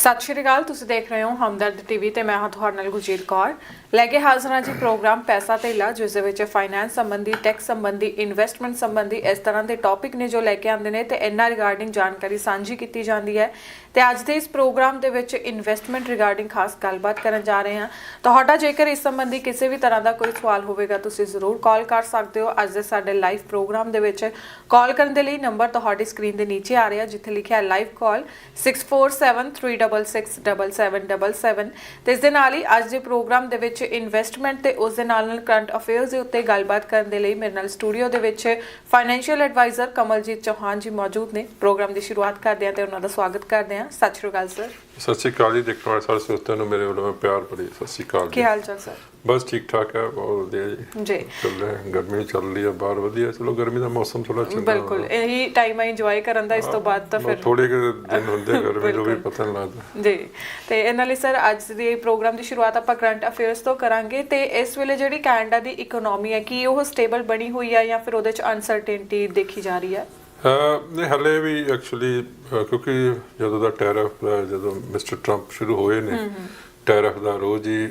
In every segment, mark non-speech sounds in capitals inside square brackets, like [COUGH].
ਸਤਿ ਸ਼੍ਰੀ ਅਕਾਲ, ਤੁਸੀਂ ਦੇਖ ਰਹੇ ਹੋ ਹਮਦਰਦ ਟੀਵੀ ਤੇ ਮੈਂ ਹਾਂ ਤੁਹਾਡੇ ਨਾਲ ਗੁਰਜੀਤ ਕੌਰ। ਲੈ ਕੇ ਹਾਜ਼ਰ ਹਾਂ ਜੀ ਪ੍ਰੋਗਰਾਮ ਪੈਸਾ ਤੇ ਇਲਾਜ, ਜਿਸ ਦੇ ਵਿੱਚ ਫਾਈਨੈਂਸ ਸੰਬੰਧੀ ਟੈਕਸ ਸੰਬੰਧੀ ਇਨਵੈਸਟਮੈਂਟ ਸੰਬੰਧੀ ਇਸ ਤਰ੍ਹਾਂ ਦੇ ਟੌਪਿਕ ਨੇ ਜੋ ਲੈ ਕੇ ਆਉਂਦੇ ਨੇ ਤੇ ਇਹਨਾਂ ਰਿਗਾਰਡਿੰਗ ਜਾਣਕਾਰੀ ਸਾਂਝੀ ਕੀਤੀ ਜਾਂਦੀ ਹੈ। ਤੇ ਅੱਜ ਦੇ ਇਸ ਪ੍ਰੋਗਰਾਮ ਦੇ ਵਿੱਚ ਇਨਵੈਸਟਮੈਂਟ ਰਿਗਾਰਡਿੰਗ ਖਾਸ ਗੱਲਬਾਤ ਕਰਨ ਜਾ ਰਹੇ ਹਾਂ। ਤੁਹਾਡਾ ਜੇਕਰ ਇਸ ਸੰਬੰਧੀ ਕਿਸੇ ਵੀ ਤਰ੍ਹਾਂ ਦਾ ਕੋਈ ਸਵਾਲ ਹੋਵੇਗਾ, ਤੁਸੀਂ ਜ਼ਰੂਰ ਕਾਲ ਕਰ ਸਕਦੇ ਹੋ। ਅੱਜ ਦੇ ਸਾਡੇ ਲਾਈਵ ਪ੍ਰੋਗਰਾਮ ਦੇ ਵਿੱਚ ਕਾਲ ਕਰਨ ਦੇ ਲਈ ਨੰਬਰ ਤੁਹਾਡੀ ਸਕਰੀਨ ਦੇ ਨੀਚੇ ਆ ਰਿਹਾ, ਜਿੱਥੇ ਲਿਖਿਆ ਹੈ ਲਾਈਵ ਕਾਲ 6473667777 ਤੇ ਇਸ ਦੇ ਨਾਲ ਹੀ ਅੱਜ ਦੇ ਪ੍ਰੋਗਰਾਮ ਦੇ ਵਿੱਚ ਇਨਵੈਸਟਮੈਂਟ ਤੇ ਉਸ ਦੇ ਨਾਲ ਨਾਲ ਕਰੰਟ ਅਫੇਅਰਸ ਦੇ ਉੱਤੇ ਗੱਲਬਾਤ ਕਰਨ ਦੇ ਲਈ ਮੇਰੇ ਨਾਲ ਸਟੂਡੀਓ ਦੇ ਵਿੱਚ ਫਾਈਨੈਂਸ਼ੀਅਲ ਐਡਵਾਈਜ਼ਰ ਕਮਲਜੀਤ ਚੌਹਾਨ ਜੀ ਮੌਜੂਦ ਨੇ। ਪ੍ਰੋਗਰਾਮ ਦੀ ਸ਼ੁਰੂਆਤ ਕਰਦੇ ਹਾਂ ਤੇ ਉਹਨਾਂ ਦਾ ਸਵਾਗਤ ਕਰਦੇ ਹਾਂ। ਸਤਿ ਸ਼੍ਰੀ ਅਕਾਲ ਸਰ। ਸਤਿ ਸ਼੍ਰੀ ਅਕਾਲ ਜੀ। ਦੇਖਣ ਵਾਲੇ ਸਾਰੇ ਦੋਸਤਾਂ ਨੂੰ ਮੇਰੇ ਵੱਲੋਂ ਪਿਆਰ ਭਰੀ ਸਤਿ ਸ਼੍ਰੀ ਅਕਾਲ ਕੀ ਹਾਲ ਚਾਲ ਸਰ? ਬਸ ਠੀਕ ਠਾਕ ਹੈ ਬਹੁਤ ਵਧੀਆ ਜੀ। ਜੀ। ਚੱਲ ਰਿਹਾ ਗਰਮੀ ਚੱਲ ਰਹੀ ਹੈ ਬਾਹਰ ਵਧੀਆ। ਚਲੋ ਗਰਮੀ ਦਾ ਮੌਸਮ ਥੋੜਾ ਚੰਗਾ ਬਿਲਕੁਲ ਇਹੀ ਟਾਈਮ ਹੈ ਇੰਜੋਏ ਕਰਨ ਦਾ ਇਸ ਤੋਂ ਬਾਅਦ ਤਾਂ ਫਿਰ ਥੋੜੇ ਕੁ ਦਿਨ ਹੁੰਦੇ ਆ [LAUGHS] ਗਰਮੀ ਜੋ ਵੀ ਪਤਾ ਨਹੀਂ ਲੱਗਦਾ। ਜੀ ਤੇ ਇਹਨਾਂ ਲਈ ਸਰ ਅੱਜ ਦੇ ਪ੍ਰੋਗਰਾਮ ਦੀ ਸ਼ੁਰੂਆਤ ਆਪਾਂ ਕਰੰਟ ਅਫੇਅਰਸ ਤੋਂ ਕਰਾਂਗੇ। ਤੇ ਇਸ ਵੇਲੇ ਜਿਹੜੀ ਕੈਨੇਡਾ ਦੀ ਇਕਨੋਮੀ ਹੈ ਕੀ ਉਹ ਸਟੇਬਲ ਬਣੀ ਹੋਈ ਹੈ ਜਾਂ ਫਿਰ ਉਹਦੇ ਚ ਅਨਸਰਟੇਨਟੀ ਦੇਖੀ ਜਾ ਰਹੀ ਹੈ? ਨਹੀਂ ਹਲੇ ਵੀ ਐਕਚੁਅਲੀ ਕਿਉਂਕਿ ਜਦੋਂ ਦਾ ਟੈਰਿਫ ਦਾ ਜਦੋਂ ਮਿਸਟਰ ਟਰੰਪ ਸ਼ੁਰੂ ਹੋਏ ਨੇ ਟੈਰਿਫ ਦਾ ਰੋਜ਼ ਹੀ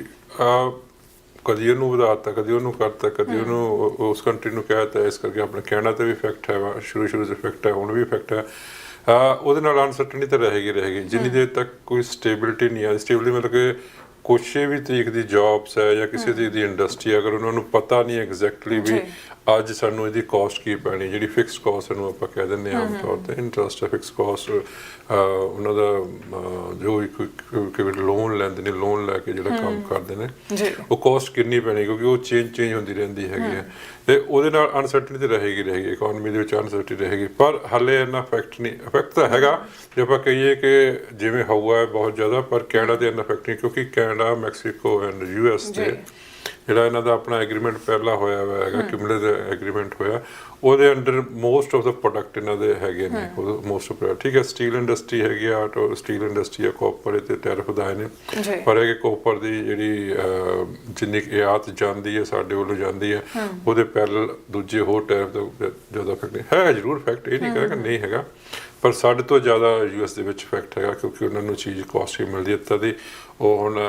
ਕਦੀ ਉਹਨੂੰ ਵਧਾਤਾ ਕਦੀ ਉਹਨੂੰ ਕਰਤਾ ਕਦੀ ਉਹਨੂੰ ਉਹ- ਉਸ ਕੰਟਰੀ ਨੂੰ ਕਹਿਤਾ ਇਸ ਕਰਕੇ ਆਪਣੇ ਕੈਨੇਡਾ ਤੇ ਵੀ ਇਫੈਕਟ ਹੈ ਵਾ, ਸ਼ੁਰੂ ਸ਼ੁਰੂ ਚ ਇਫੈਕਟ ਹੈ ਹੁਣ ਵੀ ਇਫੈਕਟ ਹੈ। ਉਹਦੇ ਨਾਲ ਅਨਸਰਟਨਟੀ ਤਾਂ ਰਹੇਗੀ ਰਹੇਗੀ। ਜਿੰਨੀ ਦੇਰ ਤੱਕ ਕੋਈ ਸਟੇਬਿਲਿਟੀ ਨਹੀਂ ਆ ਸਟੇਬਿਲਿਟੀ ਮਤਲਬ ਕਿ ਕੁਛ ਵੀ ਤਰੀਕ ਦੀ ਜੌਬਸ ਹੈ ਜਾਂ ਕਿਸੇ ਤਰੀਕ ਦੀ ਇੰਡਸਟਰੀ ਅਗਰ ਉਹਨਾਂ ਨੂੰ ਪਤਾ ਨਹੀਂ ਐਗਜ਼ੈਕਟਲੀ ਵੀ। ਅੱਜ ਸਾਨੂੰ ਇਹਦੀ ਕਾਸਟ ਕੀ ਪੈਣੀ? ਜਿਹੜੀ ਫਿਕਸ ਕਾਸਟ ਨੂੰ ਆਪਾਂ ਕਹਿ ਦਿੰਦੇ ਆਮ ਤੌਰ ਤੇ ਇੰਟਰਸਟ ਫਿਕਸ ਕਾਸਟ ਉਹਨਾਂ ਦਾ ਜੋ ਵੀ ਕੋਈ ਕੋਈ ਲੋਨ ਲੈਂਦੇ ਨੇ ਲੋਨ ਲੈ ਕੇ ਜਿਹੜਾ ਕੰਮ ਕਰਦੇ ਨੇ ਉਹ ਕਾਸਟ ਕਿੰਨੀ ਪੈਣੀ? ਕਿਉਂਕਿ ਉਹ ਚੇਂਜ ਚੇਂਜ ਹੁੰਦੀ ਰਹਿੰਦੀ ਹੈਗੀ ਹੈ। ਤੇ ਉਹਦੇ ਨਾਲ ਅਨਸਰਟਨਟੀ ਤੇ ਰਹੇਗੀ ਰਹੇਗੀ। ਇਕਨੋਮੀ ਦੇ ਵਿੱਚ ਅਨਸਰਟਨਟੀ ਰਹੇਗੀ। ਪਰ ਹਲੇ ਇੰਨਾ ਇਫੈਕਟ ਨਹੀਂ ਇਫੈਕਟ ਤਾਂ ਹੈਗਾ। ਜੇ ਆਪਾਂ ਕਹੀਏ ਕਿ ਜਿਵੇਂ ਹਵਾ ਹੈ ਬਹੁਤ ਜ਼ਿਆਦਾ ਪਰ ਕੈਨੇਡਾ ਦੇ ਇੰਨਾ ਇਫੈਕਟ ਨਹੀਂ ਕਿਉਂਕਿ ਕੈਨੇਡਾ ਮੈਕਸੀਕੋ ਐਂਡ ਯੂਐਸ ਦੇ ਜੀ। ਜਿਹੜਾ ਇਹਨਾਂ ਦਾ ਆਪਣਾ ਐਗਰੀਮੈਂਟ ਪਹਿਲਾ ਹੋਇਆ ਹੋਇਆ ਹੈਗਾ ਕਿਊਮੂਲੇਟਿਵ ਐਗਰੀਮੈਂਟ ਹੋਇਆ ਉਹਦੇ ਅੰਡਰ ਮੋਸਟ ਆਫ ਦਾ ਪ੍ਰੋਡਕਟ ਇਹਨਾਂ ਦੇ ਹੈਗੇ ਨੇ ਮੋਸਟ ਆਫ ਠੀਕ ਹੈ ਸਟੀਲ ਇੰਡਸਟਰੀ ਹੈਗੀ ਆ ਆਟੋ ਸਟੀਲ ਇੰਡਸਟਰੀ ਆ ਕਾਪਰ ਤੇ ਟੈਰਿਫ ਵਧਾਏ ਨੇ। ਪਰ ਇਹ ਕਾਪਰ ਦੀ ਜਿਹੜੀ ਜਿੰਨੀ ਆਯਾਤ ਜਾਂਦੀ ਹੈ ਸਾਡੇ ਵੱਲੋਂ ਜਾਂਦੀ ਹੈ ਉਹਦੇ ਪੈਰਲ ਦੂਜੇ ਹੋਰ ਟੈਰਿਫ ਦਾ ਜ਼ਿਆਦਾ ਇਫੈਕਟ ਨਹੀਂ। ਹੈ ਜ਼ਰੂਰ ਇਫੈਕਟ ਇਹ ਨਹੀਂ ਕਹਿੰਦਾ ਕਿ ਨਹੀਂ ਹੈਗਾ ਪਰ ਸਾਡੇ ਤੋਂ ਜ਼ਿਆਦਾ ਯੂਐਸ ਦੇ ਵਿੱਚ ਇਫੈਕਟ ਹੈਗਾ ਕਿਉਂਕਿ ਉਹਨਾਂ ਨੂੰ ਚੀਜ਼ ਕਾਸਟਲੀ ਮਿਲਦੀ ਹੈ ਤਦ ਉਹ ਹੁਣ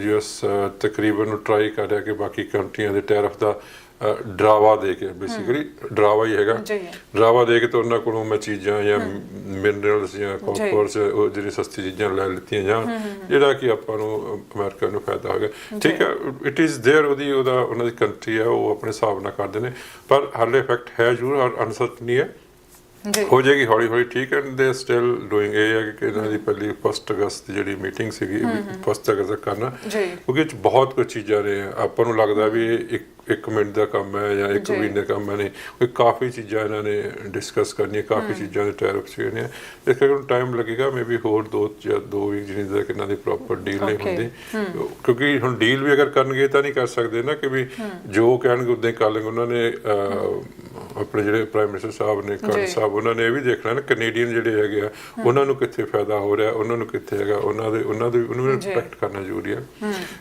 ਯੂਐਸ ਤਕਰੀਬਨ ਟਰਾਈ ਕਰ ਰਿਹਾ ਕਿ ਬਾਕੀ ਕੰਟਰੀਆਂ ਦੇ ਟੈਰਿਫ ਦਾ ਅਹ, ਡਰਾਵਾ ਦੇ ਕੇ ਬੇਸਿਕਲੀ ਡਰਾਵਾ ਹੀ ਹੈਗਾ ਜੀ ਡਰਾਵਾ ਦੇ ਕੇ ਤਾਂ ਉਹਨਾਂ ਕੋਲੋਂ ਮੈਂ ਚੀਜ਼ਾਂ ਜਾਂ ਮਿਨਰਲਸ ਜਾਂ ਕਾਪਰਸ ਉਹ ਜਿਹੜੀ ਸਸਤੀ ਚੀਜ਼ਾਂ ਲੈ ਲਿੱਤੀਆਂ ਜਾਂ ਜਿਹੜਾ ਕਿ ਆਪਾਂ ਨੂੰ ਅਮਰੀਕਾ ਨੂੰ ਫਾਇਦਾ ਹੋਗਾ ਠੀਕ ਹੈ ਇਟ ਇਜ਼ देयर ਉਹਦੀ ਉਹਦਾ ਉਹਨਾਂ ਦੀ ਕੰਟਰੀ ਹੈ ਉਹ ਆਪਣੇ ਹਿਸਾਬ ਨਾਲ ਕਰਦੇ ਨੇ ਪਰ ਹਾਲੇ ਇਫੈਕਟ ਹੈ ਜ਼ਰੂਰ ਔਰ ਅਨਸਰਟਨੀ ਹੈ ਜੀ। ਹੋ ਜਾਏਗੀ ਹੌਲੀ ਹੌਲੀ ਠੀਕ ਐਂਡ ਦੇ ਸਟਿਲ ਡੂਇੰਗ ਇਹ ਹੈ ਕਿ ਇਹਨਾਂ ਦੀ ਪਹਿਲੀ 1 ਅਗਸਤ ਦੀ ਜਿਹੜੀ ਮੀਟਿੰਗ ਸੀਗੀ 1 ਅਗਸਤ ਕਰਨਾ। ਜੀ। ਕਿਉਂਕਿ ਇਹ 'ਚ ਬਹੁਤ ਕੁਝ ਚੀਜ਼ਾਂ ਨੇ ਆਪਾਂ ਨੂੰ ਲੱਗਦਾ ਵੀ ਇੱਕ ਇੱਕ ਮਿੰਟ ਦਾ ਕੰਮ ਹੈ ਜਾਂ ਇੱਕ। ਮਹੀਨੇ ਦਾ ਕੰਮ ਹੈ ਨਹੀਂ। ਕੋਈ ਕਾਫੀ ਚੀਜ਼ਾਂ ਇਹਨਾਂ ਨੇ ਡਿਸਕਸ ਕਰਨੀਆਂ ਕਾਫੀ ਚੀਜ਼ਾਂ ਦੇ ਟੈਰਿਫ ਸੀ ਨੇ ਇਸ ਕਰਕੇ ਟਾਈਮ ਲੱਗੇਗਾ ਮੇਬੀ ਹੋਰ ਦੋ ਜਾਂ ਦੋ ਵੀਕ ਜਿੰਨੀ ਤੱਕ ਇਹਨਾਂ ਦੀ ਪ੍ਰੋਪਰ ਡੀਲ ਨਹੀਂ. ਹੁੰਦੀ। ਕਿਉਂਕਿ ਹੁਣ ਡੀਲ ਵੀ ਅਗਰ ਕਰਨਗੇ ਤਾਂ ਨਹੀਂ ਕਰ ਸਕਦੇ ਨਾ ਕਿ ਵੀ ਜੋ ਕਹਿਣਗੇ ਉਦਾਂ ਹੀ ਕਰ ਲੈਣਗੇ ਉਹਨਾਂ ਨੇ ਆਪਣੇ ਜਿਹੜੇ ਪ੍ਰਾਈਮ ਮਿਨਿਸਟਰ ਸਾਹਿਬ ਨੇ। ਕਰਨ ਸਾਹਿਬ ਉਹਨਾਂ ਨੇ ਇਹ ਵੀ ਦੇਖਣਾ ਨਾ ਕੈਨੇਡੀਅਨ ਜਿਹੜੇ ਹੈਗੇ ਆ ਉਹਨਾਂ ਨੂੰ ਕਿੱਥੇ ਫਾਇਦਾ ਹੋ ਰਿਹਾ ਉਹਨਾਂ ਨੂੰ ਕਿੱਥੇ ਹੈਗਾ ਉਹਨਾਂ ਦੇ ਉਹਨਾਂ ਦੇ ਉਹਨੂੰ ਜੀ। ਰਿਸਪੈਕਟ ਕਰਨਾ ਜ਼ਰੂਰੀ ਹੈ।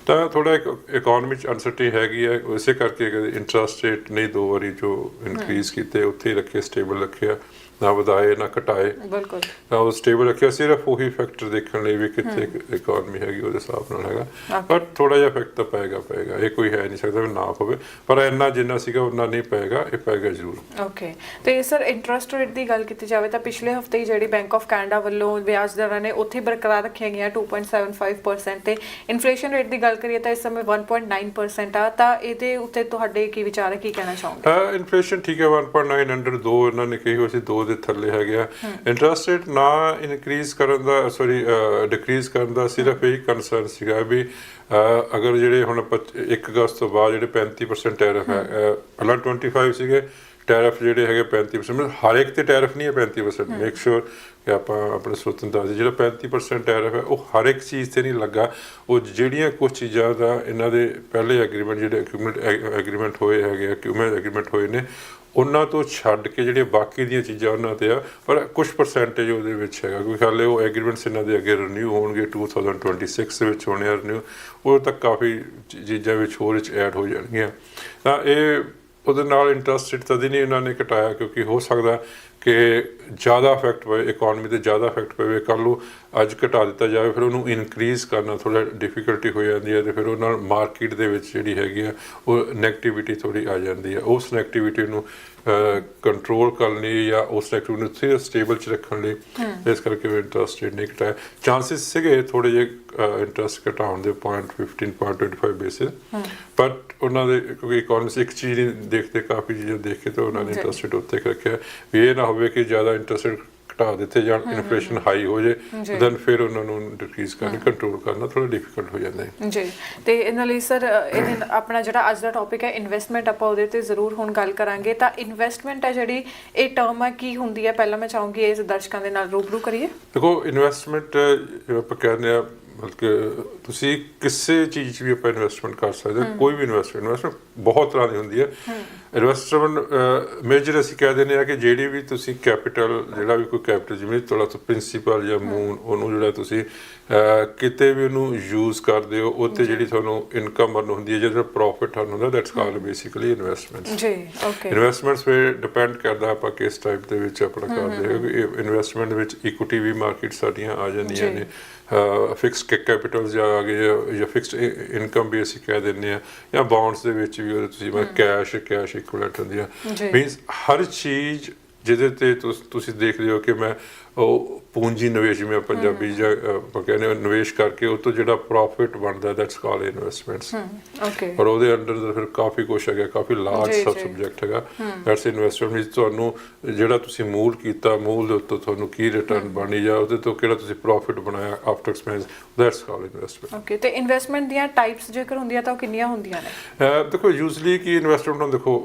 ਤਾਂ ਥੋੜਾ ਇਕਨੋਮੀ ਚ ਅਨਸਰਟੀ ਹੈਗੀ ਹੈ ਉਸੇ ਕਰਕੇ ਕਿ ਇੰਟਰਸਟ ਰੇਟ ਨਹੀਂ ਦੋ ਵਾਰੀ ਜੋ ਇਨਕਰੀਜ਼ ਕੀਤੇ ਉੱਥੇ ਹੀ ਰੱਖੇ ਸਟੇਬਲ ਰੱਖਿਆ। ਨਾ ਵਧਾਏ ਨਾ ਘਟਾਏ। ਬਿਲਕੁਲ। ਤਾਂ ਉਹ ਸਟੇਬਲ ਰੱਖਿਆ ਸਿਰਫ ਉਹੀ ਫੈਕਟਰ ਦੇਖਣ ਲਈ ਵੀ ਕਿੱਥੇ ਇਕਨੋਮੀ ਹੈਗੀ ਉਹਦੇ ਹਿਸਾਬ ਨਾਲ ਹੈਗਾ। ਪਰ ਥੋੜਾ ਜਿਹਾ ਇਫੈਕਟ ਤਾਂ ਪਏਗਾ ਪਏਗਾ। ਇਹ ਕੋਈ ਹੈ ਨਹੀਂ ਸਕਦਾ ਵੀ ਨਾ ਪਵੇ। ਪਰ ਇੰਨਾ ਜਿੰਨਾ ਸੀਗਾ ਉਹਨਾਂ ਨਹੀਂ ਪਏਗਾ ਇਹ ਪਏਗਾ ਜ਼ਰੂਰ। ਓਕੇ ਤੇ ਸਰ ਇੰਟਰਸਟ ਰੇਟ ਦੀ ਗੱਲ ਕੀਤੀ ਜਾਵੇ ਤਾਂ ਪਿਛਲੇ ਹਫ਼ਤੇ ਹੀ ਜਿਹੜੀ ਬੈਂਕ ਆਫ ਕੈਨੇਡਾ ਵੱਲੋਂ ਵਿਆਜ ਦਰਾਂ ਨੇ ਉੱਥੇ ਬਰਕਰਾਰ ਰੱਖੀਆਂ ਗਈਆਂ 2.75% ਤੇ ਇਨਫਲੇਸ਼ਨ ਰੇਟ ਦੀ ਗੱਲ ਕਰੀਏ ਤਾਂ ਇਸ ਸਮੇਂ 1.9% ਆ। ਤਾਂ ਇਹਦੇ ਉੱਤੇ ਤੁਹਾਡੇ ਕੀ ਵਿਚਾਰ ਹੈ? ਕੀ ਕਹਿਣਾ ਚਾਹੋਗੇ? ਇਨਫਲੇਸ਼ਨ ਠੀਕ ਹੈ 1.9 ਅੰਡਰ 2 ਇਹਨਾਂ ਨੇ ਕਹੀ ਹੋਈ ਸੀ 2 ਦੇ ਥੱਲੇ ਹੈਗੇ ਆ। ਇੰਟਰਸਟ ਰੇਟ ਨਾ ਇਨਕਰੀਜ਼ ਕਰਨ ਦਾ ਸੌਰੀ ਡਿਕਰੀਜ਼ ਕਰਨ ਦਾ ਸਿਰਫ ਇਹ ਕਨਸਰਨ ਸੀਗਾ ਵੀ ਅਗਰ ਜਿਹੜੇ ਹੁਣ 1 ਅਗਸਤ ਤੋਂ ਬਾਅਦ ਜਿਹੜੇ 35% ਟੈਰਿਫ ਹੈ ਅਹ, ਪਹਿਲਾਂ 25 ਸੀਗੇ ਟੈਰਿਫ ਜਿਹੜੇ ਹੈਗੇ 35% ਮਤਲਬ ਹਰ ਇੱਕ ਤੇ ਟੈਰਿਫ ਨਹੀਂ ਹੈ 35% ਮੇਕ ਸ਼ੋਰ ਕਿ ਆਪਾਂ ਆਪਣੇ ਸਰੋਤਨ ਦੱਸ ਜਿਹੜਾ 35% ਟੈਰਿਫ ਹੈ ਉਹ ਹਰ ਇੱਕ ਚੀਜ਼ ਤੇ ਨਹੀਂ ਲੱਗਾ। ਉਹ ਜਿਹੜੀਆਂ ਕੁਝ ਚੀਜ਼ਾਂ ਦਾ ਇਹਨਾਂ ਦੇ ਪਹਿਲੇ ਐਗਰੀਮੈਂਟ ਜਿਹੜੇ ਅਕਿਊਮੈਂਟ ਐਗਰੀਮੈਂਟ ਹੋਏ ਹੈਗੇ ਅਕਿਊਮੈਂਟ ਐਗਰੀਮੈਂਟ ਹੋਏ ਨੇ ਉਹਨਾਂ ਤੋਂ ਛੱਡ ਕੇ ਜਿਹੜੀਆਂ ਬਾਕੀ ਦੀਆਂ ਚੀਜ਼ਾਂ ਉਹਨਾਂ ਤੇ ਆ, ਪਰ ਕੁਝ ਪਰਸੈਂਟੇਜ ਉਹਦੇ ਵਿੱਚ ਹੈਗਾ। ਕਿਉਂਕਿ ਹਾਲੇ ਉਹ ਐਗਰੀਮੈਂਟਸ ਇਹਨਾਂ ਦੇ ਅੱਗੇ ਰਿਨਿਊ ਹੋਣਗੇ 2026 ਦੇ ਵਿੱਚ ਹੋਣੇ ਆ ਰਿਨਿਊ ਉਦੋਂ ਤੱਕ ਕਾਫੀ ਚੀ- ਚੀਜ਼ਾਂ ਵਿੱਚ ਹੋਰ ਵਿੱਚ ਐਡ ਹੋ ਜਾਣਗੀਆਂ। ਤਾਂ ਇਹ ਉਹਦੇ ਨਾਲ ਇੰਟਰਸਟ ਰੇਟ ਤਦ ਨਹੀਂ ਇਹਨਾਂ ਨੇ ਘਟਾਇਆ, ਕਿਉਂਕਿ ਹੋ ਸਕਦਾ ਕਿ ਜ਼ਿਆਦਾ ਇਫੈਕਟ ਪਵੇ ਇਕਨੋਮੀ ਤੇ ਜ਼ਿਆਦਾ ਇਫੈਕਟ ਪਵੇ ਕੱਲ ਨੂੰ ਅੱਜ ਘਟਾ ਦਿੱਤਾ ਜਾਵੇ ਫਿਰ ਉਹਨੂੰ ਇਨਕਰੀਜ਼ ਕਰਨਾ ਥੋੜਾ ਡਿਫਿਕਲਟੀ ਹੋ ਜਾਂਦੀ ਹੈ ਤੇ ਫਿਰ ਉਹ ਨਾਲ ਮਾਰਕੀਟ ਦੇ ਵਿੱਚ ਜਿਹੜੀ ਹੈਗੀ ਆ ਉਹ ਨੈਗੇਟਿਵਿਟੀ ਥੋੜੀ ਆ ਜਾਂਦੀ ਹੈ। ਉਸ ਨੈਗੇਟਿਵਿਟੀ ਨੂੰ ਕੰਟਰੋਲ ਕਰਨ ਲਈ ਜਾਂ ਉਸ ਨੈਗੇਟਿਵ ਨੂੰ ਸੇ ਸਟੇਬਲ ਚ ਰੱਖਣ ਲਈ ਇਸ ਕਰਕੇ ਵੀ ਇੰਟਰਸਟ ਰੇਟ ਨਹੀਂ ਘਟਾਇਆ। ਚਾਂਸਸ ਸੀਗੇ ਥੋੜੇ ਜਿਹੇ ਇੰਟਰਸਟ ਘਟਾਉਣ ਦੇ 0.15 0.25 ਬੇਸਿਸ ਬਟ ਉਹਨਾਂ ਦੇ ਕਿਉਂਕਿ ਇਕਨੋਮਿਕਸ ਇੱਕ ਚੀਜ਼ ਨਹੀਂ ਦੇਖਦੇ ਕਾਫੀ ਚੀਜ਼ਾਂ ਦੇਖ ਕੇ ਤਾਂ ਉਹਨਾਂ ਨੇ। ਇੰਟਰਸਟ ਉੱਤੇ ਰੱਖਿਆ। ਵੀ ਇਹ ਨਾ ਹੋਵੇ ਕਿ ਜ਼ਿਆਦਾ ਇੰਟਰਸਟ ਘਟਾ ਦਿੱਤੇ ਜਾਣ ਇਨਫਲੇਸ਼ਨ ਹਾਈ ਹੋ ਜੇ। ਦੈਨ ਫਿਰ ਉਹਨਾਂ ਨੂੰ ਡਿਕਰੀਜ਼ ਕਰਨਾ ਕੰਟਰੋਲ ਕਰਨਾ ਥੋੜਾ ਡਿਫਿਕਲਟ ਹੋ ਜਾਂਦਾ ਹੈ। ਜੀ। ਤੇ ਇਹਨਾਂ ਲਈ ਸਰ ਨਾਲ ਆਪਣਾ ਜਿਹੜਾ ਅੱਜ ਦਾ ਟੌਪਿਕ ਹੈ ਇਨਵੈਸਟਮੈਂਟ ਆਪਾਂ ਉਹਦੇ ਤੇ ਜ਼ਰੂਰ ਹੁਣ ਗੱਲ ਕਰਾਂਗੇ। ਤਾਂ ਇਨਵੈਸਟਮੈਂਟ ਹੈ ਜਿਹੜੀ ਇਹ ਟਰਮ ਹੈ ਕੀ ਹੁੰਦੀ ਹੈ? ਪਹਿਲਾਂ ਮੈਂ ਚਾਹੂੰਗੀ ਇਸ ਦਰਸ਼ਕਾਂ ਦੇ ਨਾਲ ਰੂਬਰੂ ਕਰੀਏ। ਦੇਖੋ ਇਨਵੈਸਟਮੈਂਟ ਆਪਾਂ ਕਹਿੰਦੇ ਆ ਬਲਕਿ ਤੁਸੀਂ ਕਿਸੇ ਚੀਜ਼ 'ਚ ਵੀ ਆਪਾਂ ਇਨਵੈਸਟਮੈਂਟ ਕਰ ਸਕਦੇ ਹਾਂ ਕੋਈ ਵੀ ਇਨਵੈਸਟਮੈਂਟ ਇਨਵੈਸਟਮੈਂਟ ਬਹੁਤ ਤਰ੍ਹਾਂ ਦੀ ਹੁੰਦੀ ਹੈ। ਇਨਵੈਸਟਮੈਂਟ ਮੇਜਰ ਅਸੀਂ ਕਹਿ ਦਿੰਦੇ ਆ ਕਿ ਜਿਹੜੀ ਵੀ ਤੁਸੀਂ ਕੈਪੀਟਲ ਜਿਹੜਾ ਵੀ ਕੋਈ ਕੈਪੀਟਲ ਜਿਵੇਂ ਤੁਹਾਡਾ ਤੋਂ ਪ੍ਰਿੰਸੀਪਲ ਜਾਂ ਮੂਨ ਉਹਨੂੰ ਜਿਹੜਾ ਤੁਸੀਂ ਕਿਤੇ ਵੀ ਉਹਨੂੰ ਯੂਜ਼ ਕਰਦੇ ਹੋ ਉੱਤੇ ਜਿਹੜੀ ਤੁਹਾਨੂੰ ਇਨਕਮ ਅਰਨ ਹੁੰਦੀ ਹੈ ਜਿਹੜਾ ਪ੍ਰੋਫਿਟ ਅਰਨ ਹੁੰਦਾ ਦੈਟਸ ਕਾਲਡ ਬੇਸਿਕਲੀ ਇਨਵੈਸਟਮੈਂਟ ਜੀ ਓਕੇ ਇਨਵੈਸਟਮੈਂਟਸ ਤੇ ਡਿਪੈਂਡ ਕਰਦਾ ਆਪਾਂ ਕਿਸ ਟਾਈਪ ਦੇ ਵਿੱਚ ਆਪਣਾ ਕਰਦੇ ਹਾਂ ਇਨਵੈਸਟਮੈਂਟ ਵਿੱਚ ਇਕੁਇਟੀ ਵੀ ਮਾਰਕੀਟ ਸਾਡੀਆਂ ਆ ਜਾਂਦੀਆਂ। ਨੇ। ਫਿਕਸਡ ਕੈਪੀਟਲਸ ਜਾਂ ਆ ਗਏ ਜਾਂ- ਫਿਕਸਡ ਇਨਕਮ ਵੀ ਅਸੀਂ ਕਹਿ ਦਿੰਦੇ ਆ ਜਾਂ ਬੌਂਡਸ ਦੇ ਵਿੱਚ ਵੀ ਤੁਸੀਂ ਮਤਲਬ ਕੈਸ਼ ਕੈਸ਼ ਇਕੁਇਵਲੈਂਟ ਹੁੰਦੀ ਜੀ। ਮੀਨਸ ਹਰ ਚੀਜ਼ ਜਿਹਦੇ ਤੇ ਤੁਸ- ਦੇਖਦੇ ਹੋ ਕਿ ਮੈਂ ਉਹ ਪੂੰਜੀ ਨਿਵੇਸ਼ ਜਿਵੇਂ ਪੰਜਾਬੀ ਜਾਂ ਕਹਿੰਦੇ ਨਿਵੇਸ਼ ਕਰਕੇ ਉਹ ਤੋਂ ਜਿਹੜਾ ਪ੍ਰੋਫਿਟ ਬਣਦਾ ਦੈਟਸ ਕਾਲ ਇਨਵੈਸਟਮੈਂਟਸ ਓਕੇ ਪਰ ਉਹਦੇ ਅੰਡਰ ਫਿਰ ਕਾਫੀ ਕੁਛ ਹੈਗਾ ਕਾਫੀ ਲਾਰਜ ਸਬ। ਸਬਜੈਕਟ ਹੈਗਾ। ਦੈਟਸ ਇਨਵੈਸਟਮੈਂਟ ਵਿੱਚ ਤੁਹਾਨੂੰ ਜਿਹੜਾ ਤੁਸੀਂ ਮੂਲ ਕੀਤਾ ਮੂਲ ਦੇ ਉੱਤੇ ਤੁਹਾਨੂੰ ਕੀ ਰਿਟਰਨ ਬਣੀ ਜਾਂ ਉਹਦੇ ਤੋਂ ਕਿਹੜਾ ਤੁਸੀਂ ਪ੍ਰੋਫਿਟ ਬਣਾਇਆ after expense that's call investment okay ਤੇ ਇਨਵੈਸਟਮੈਂਟ ਦੀਆਂ ਟਾਈਪਸ ਜੇਕਰ ਹੁੰਦੀਆਂ ਤਾਂ ਉਹ ਕਿੰਨੀਆਂ ਹੁੰਦੀਆਂ ਨੇ? ਦੇਖੋ ਯੂਜ਼ਲੀ ਕੀ ਇਨਵੈਸਟਮੈਂਟ ਨੂੰ ਦੇਖੋ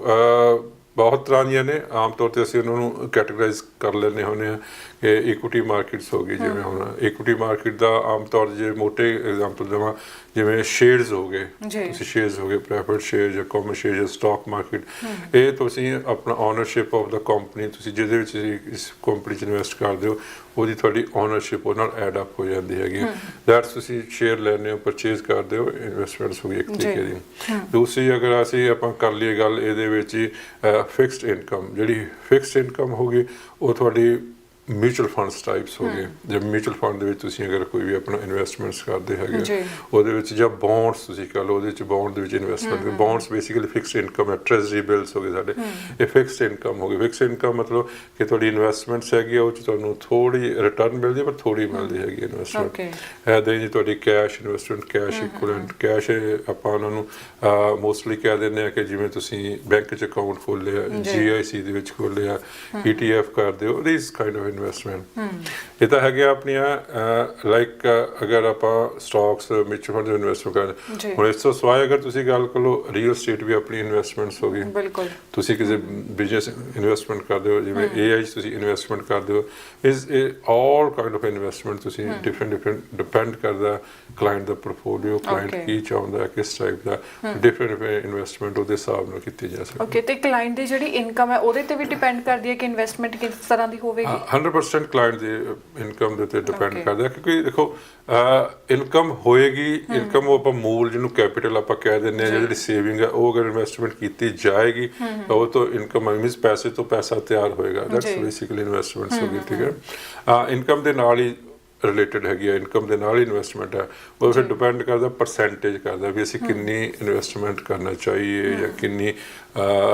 ਬਹੁਤ ਤਰ੍ਹਾਂ ਦੀਆਂ ਨੇ। ਆਮ ਤੌਰ ਤੇ ਅਸੀਂ ਉਹਨਾਂ ਨੂੰ ਕੈਟਾਗਰਾਈਜ਼ ਕਰ ਲੈਂਦੇ ਹੁੰਦੇ ਆ ਕਿ ਇਕੁਇਟੀ ਮਾਰਕੀਟਸ ਹੋ ਗਈ ਜਿਵੇਂ ਹੁਣ। ਇਕੁਇਟੀ ਮਾਰਕੀਟ ਦਾ ਆਮ ਤੌਰ ਜੇ ਮੋٹے ਐਗਜ਼ਾਮਪਲ ਦੇਵਾਂ ਜਿਵੇਂ ਸ਼ੇਅਰਸ ਹੋ ਗਏ। ਤੁਸੀਂ ਸ਼ੇਅਰਸ ਹੋ ਗਏ ਪ੍ਰੈਫਰਡ ਸ਼ੇਅਰ ਜਾਂ ਕਾਮਨ ਸ਼ੇਅਰ ਜਾਂ ਸਟਾਕ ਮਾਰਕੀਟ ਇਹ ਤੁਸੀਂ ਆਪਣਾ ਓਨਰਸ਼ਿਪ ਆਫ ਦਾ ਕੰਪਨੀ ਤੁਸੀਂ ਜਿਹਦੇ ਵਿੱਚ ਇਸ ਕੰਪਨੀ 'ਚ ਇਨਵੈਸਟ ਕਰਦੇ ਹੋ ਉਹਦੀ ਤੁਹਾਡੀ ਓਨਰਸ਼ਿਪ ਉਹ ਨਾਲ ਐਡ ਅਪ ਹੋ ਜਾਂਦੀ ਹੈਗੀ ਦੈਟਸ ਤੁਸੀਂ ਸ਼ੇਅਰ ਲੈਣੇ ਹੋ ਪਰਚੇਜ਼ ਕਰਦੇ ਹੋ ਇਨਵੈਸਟਮੈਂਟਸ ਹੋ ਗਈ ਇੱਕ। ਤਰੀਕੇ ਦੀ। ਦੂਸਰੀ ਅਗਰ ਅਸੀਂ ਆਪਾਂ ਕਰ ਲਈਏ ਗੱਲ ਇਹਦੇ ਵਿੱਚ ਹੀ ਫਿਕਸਡ ਇਨਕਮ ਜਿਹੜੀ ਫਿਕਸਡ ਇਨਕਮ ਹੋਗੀ ਉਹ ਤੁਹਾਡੀ ਮਿਊਚੁਅਲ ਫੰਡਸ ਟਾਈਪਸ ਹੋ ਗਏ। ਜੇ ਮਿਊਚੁਅਲ ਫੰਡ ਦੇ ਵਿੱਚ ਤੁਸੀਂ ਅਗਰ ਕੋਈ ਵੀ ਆਪਣਾ ਇਨਵੈਸਟਮੈਂਟਸ ਕਰਦੇ ਹੈਗੇ ਜੀ। ਉਹਦੇ ਵਿੱਚ ਜਾਂ ਬੌਂਡਸ ਤੁਸੀਂ ਕਹ ਲਓ ਉਹਦੇ ਵਿੱਚ ਬੌਂਡ ਦੇ ਵਿੱਚ investment bonds basically fixed income ਹੈ ਟ੍ਰੈਜਰੀ ਬਿਲਸ ਹੋ ਗਏ ਸਾਡੇ। ਇਹ ਫਿਕਸਡ ਇਨਕਮ ਹੋ ਗਈ ਫਿਕਸਡ ਇਨਕਮ ਮਤਲਬ ਕਿ ਤੁਹਾਡੀ ਇਨਵੈਸਟਮੈਂਟਸ ਹੈਗੀ ਉਹ ਚ ਤੁਹਾਨੂੰ ਥੋੜੀ ਰਿਟਰਨ ਮਿਲਦੀ ਹੈ ਪਰ ਥੋੜੀ ਮਿਲਦੀ ਹੈਗੀ ਇਨਵੈਸਟਮੈਂਟ Okay. ਐਦਾਂ ਹੀ ਤੁਹਾਡੀ cash investment cash equivalent cash ਆਪਾਂ ਉਹਨਾਂ ਨੂੰ ਮੋਸਟਲੀ ਕਹਿ ਦਿੰਦੇ ਆ ਕਿ ਜਿਵੇਂ ਤੁਸੀਂ ਬੈਂਕ 'ਚ ਅਕਾਊਂਟ ਖੋਲ੍ਹਿਆ ਜੀ। ਜੀਆਈਸੀ ਦੇ ਵਿੱਚ ਖੋਲ੍ਹਿਆ ਈਟੀਐਫ ਕਰਦੇ ਹੋ ਦਿਸ ਕਾਈਂਡ ਆਫ ਇਨਵੈਸਟਮੈਂਟ ਇਹ ਤਾਂ ਹੈਗੇ ਆਪਣੀਆਂ ਲਾਈਕ ਅਗਰ ਆਪਾਂ ਸਟਾਕਸ ਮਿਊਚੁਅਲ ਫੰਡ ਇਨਵੈਸਟ ਕਰਦੇ ਜੀ। ਹੁਣ ਇਸ ਤੋਂ ਸਿਵਾਏ ਅਗਰ ਤੁਸੀਂ ਗੱਲ ਕਰੋ ਰੀਅਲ ਏਸਟੇਟ ਵੀ ਆਪਣੀ ਇਨਵੈਸਟਮੈਂਟਸ ਹੋ ਗਈ। ਬਿਲਕੁਲ। ਤੁਸੀਂ ਕਿਸੇ ਬਿਜ਼ਨਸ ਇਨਵੈਸਟਮੈਂਟ ਕਰਦੇ ਹੋ ਜਿਵੇਂ AI 'ਚ ਤੁਸੀਂ ਇਨਵੈਸਟਮੈਂਟ ਕਰਦੇ ਹੋ। ਇਸ ਆਲ ਕਾਈਂਡ ਆਫ ਇਨਵੈਸਟਮੈਂਟ ਤੁਸੀਂ ਡਿਫਰੈਂਟ ਡਿਫਰੈਂਟ ਡਿਪੈਂਡ ਕਰਦਾ ਕਲਾਇੰਟ ਦਾ ਪੋਰਟਫੋਲੀਓ ਕਲਾਇੰਟ. ਕੀ ਚਾਹੁੰਦਾ ਕਿਸ ਟਾਈਪ ਦਾ ਡਿਫਰੈਂਟ ਇਨਵੈਸਟਮੈਂਟ ਉਹਦੇ ਹਿਸਾਬ ਨਾਲ ਕੀਤੀ ਜਾ ਸਕਦੀ ਓਕੇ ਤੇ ਕਲਾਇੰਟ ਦੀ ਜਿਹੜੀ ਇਨਕਮ ਹੈ ਉਹਦੇ ਤੇ ਵੀ ਡਿਪੈਂਡ ਕਰਦੀ ਹੈ ਕਿ ਇਨਵੈਸਟਮੈਂਟ ਕਿਸ ਤਰ੍ਹਾਂ ਦੀ ਹੋਵੇਗੀ? 100% ਕਲਾਇੰਟ ਦੀ ਇਨਕਮ ਦੇ ਉੱਤੇ ਡਿਪੈਂਡ. ਕਰਦਾ ਕਿਉਂਕਿ ਦੇਖੋ ਇਨਕਮ ਹੋਏਗੀ ਇਨਕਮ ਉਹ ਆਪਾਂ ਮੂਲ ਜਿਹਨੂੰ ਕੈਪੀਟਲ ਆਪਾਂ ਕਹਿ ਦਿੰਦੇ ਆ। ਜਿਹੜੀ ਸੇਵਿੰਗ ਹੈ ਉਹ ਅਗਰ ਇਨਵੈਸਟਮੈਂਟ ਕੀਤੀ ਜਾਏਗੀ ਤਾਂ ਉਹ ਤੋਂ ਇਨਕਮ ਮੀਨਸ ਪੈਸੇ ਤੋਂ ਪੈਸਾ ਤਿਆਰ ਹੋਏਗਾ ਦੈਟਸ। ਬੇਸਿਕਲੀ ਇਨਵੈਸਟਮੈਂਟਸ ਹੋ ਗਈ ਠੀਕ ਹੈ ਇਨਕਮ ਦੇ ਨਾਲ ਹੀ ਰਿਲੇਟਡ ਹੈਗੀ ਹੈ ਇਨਕਮ ਦੇ ਨਾਲ ਹੀ ਇਨਵੈਸਟਮੈਂਟ ਹੈ ਉਹ ਫਿਰ ਡਿਪੈਂਡ ਕਰਦਾ ਪਰਸੈਂਟੇਜ ਕਰਦਾ ਵੀ ਅਸੀਂ ਕਿੰਨੀ ਇਨਵੈਸਟਮੈਂਟ ਕਰਨਾ ਚਾਹੀਏ ਜਾਂ ਕਿੰਨੀ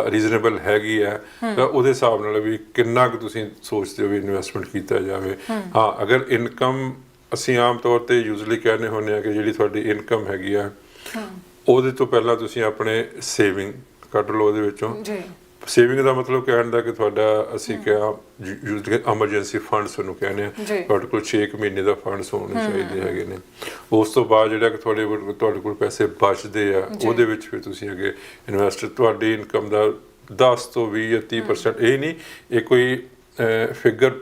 ਰੀਜ਼ਨੇਬਲ ਹੈਗੀ ਹੈ। ਤਾਂ ਉਹਦੇ ਹਿਸਾਬ ਨਾਲ ਵੀ ਕਿੰਨਾ ਕੁ ਤੁਸੀਂ ਸੋਚਦੇ ਹੋ ਵੀ ਇਨਵੈਸਟਮੈਂਟ ਕੀਤਾ ਜਾਵੇ। ਹਾਂ। ਅਗਰ ਇਨਕਮ ਅਸੀਂ ਆਮ ਤੌਰ ਤੇ ਯੂਜ਼ਲੀ ਕਹਿੰਦੇ ਹੁੰਦੇ ਆ ਕਿ ਜਿਹੜੀ ਤੁਹਾਡੀ ਇਨਕਮ ਹੈਗੀ ਆ ਉਹਦੇ ਤੋਂ ਪਹਿਲਾਂ ਤੁਸੀਂ ਆਪਣੇ ਸੇਵਿੰਗ ਕੱਢ ਲਓ ਉਹਦੇ ਵਿੱਚੋਂ। ਜੀ। ਸੇਵਿੰਗ ਦਾ ਮਤਲਬ ਕਹਿਣ ਦਾ ਕਿ ਤੁਹਾਡਾ ਅਸੀਂ ਕਿਹਾ ਯੂਜ਼ਲੀ ਐਮਰਜੈਂਸੀ ਫੰਡਸ ਨੂੰ ਕਹਿੰਦੇ ਆ। ਤੁਹਾਡੇ ਕੋਲ 6 ਮਹੀਨੇ ਦਾ ਫੰਡਸ ਹੋਣੇ ਚਾਹੀਦੇ ਹੈਗੇ ਨੇ। ਉਸ ਤੋਂ ਬਾਅਦ ਜਿਹੜਾ ਕਿ ਤੁਹਾਡੇ ਕੋਲ ਤੁਹਾਡੇ ਕੋਲ ਪੈਸੇ ਬਚਦੇ ਆ। ਉਹਦੇ ਵਿੱਚ ਫਿਰ ਤੁਸੀਂ ਅੱਗੇ ਇਨਵੈਸਟ ਤੁਹਾਡੀ ਇਨਕਮ ਦਾ 10 ਤੋਂ 20 ਜਾਂ 30% ਇਹ ਨਹੀਂ ਇਹ ਕੋਈ ਫਿਗਰ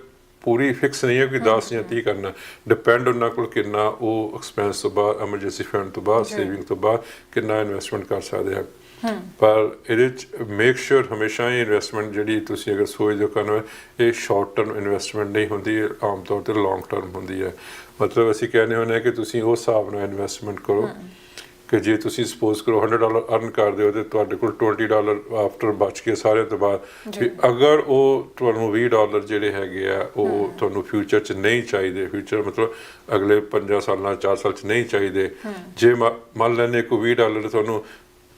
ਪੂਰੀ ਫਿਕਸ ਨਹੀਂ ਹੈ ਕਿ 10 ਜਾਂ 30 ਕਰਨਾ। ਡਿਪੈਂਡ ਉਹਨਾਂ ਕੋਲ ਕਿੰਨਾ ਉਹ ਐਕਸਪੈਂਸ ਤੋਂ ਬਾਅਦ ਐਮਰਜੈਂਸੀ ਫੰਡ ਤੋਂ ਬਾਅਦ। ਸੇਵਿੰਗ ਤੋਂ ਬਾਅਦ ਕਿੰਨਾ ਇਨਵੈਸਟਮੈਂਟ ਕਰ ਸਕਦੇ ਆ। ਪਰ ਇਹਦੇ ਚ ਮੇਕ ਸ਼ੋਰ ਹਮੇਸ਼ਾ ਹੀ ਇਨਵੈਸਟਮੈਂਟ ਜਿਹੜੀ ਤੁਸੀਂ ਅਗਰ ਸੋਚਦੇ ਹੋ ਕਰਨਾ ਇਹ ਸ਼ਾਰਟ ਟਰਮ ਇਨਵੈਸਟਮੈਂਟ ਨਹੀਂ ਹੁੰਦੀ ਆਮ ਤੌਰ ਤੇ ਲੌਂਗ ਟਰਮ ਹੁੰਦੀ ਹੈ। ਮਤਲਬ ਅਸੀਂ ਕਹਿੰਦੇ ਹੁੰਦੇ ਹਾਂ ਕਿ ਤੁਸੀਂ ਉਸ ਹਿਸਾਬ ਨਾਲ ਇਨਵੈਸਟਮੈਂਟ ਕਰੋ ਕਿ ਜੇ ਤੁਸੀਂ ਸਪੋਜ਼ ਕਰੋ 100 ਡਾਲਰ ਅਰਨ ਕਰਦੇ ਹੋ ਤੇ ਤੁਹਾਡੇ ਕੋਲ 20 ਡਾਲਰ ਆਫਟਰ ਬਚ ਕੇ ਸਾਰੇ ਤੋਂ ਬਾਅਦ ਵੀ ਅਗਰ ਉਹ ਤੁਹਾਨੂੰ 20 ਡਾਲਰ ਜਿਹੜੇ ਹੈਗੇ ਆ ਉਹ ਤੁਹਾਨੂੰ ਫਿਊਚਰ 'ਚ ਨਹੀਂ ਚਾਹੀਦੇ। ਫਿਊਚਰ ਮਤਲਬ ਅਗਲੇ 5 ਸਾਲਾਂ 4 ਸਾਲ 'ਚ ਨਹੀਂ ਚਾਹੀਦੇ। ਜੇ ਮੰਨ ਲੈਂਦੇ ਕੋਈ 20 ਡਾਲਰ ਤੁਹਾਨੂੰ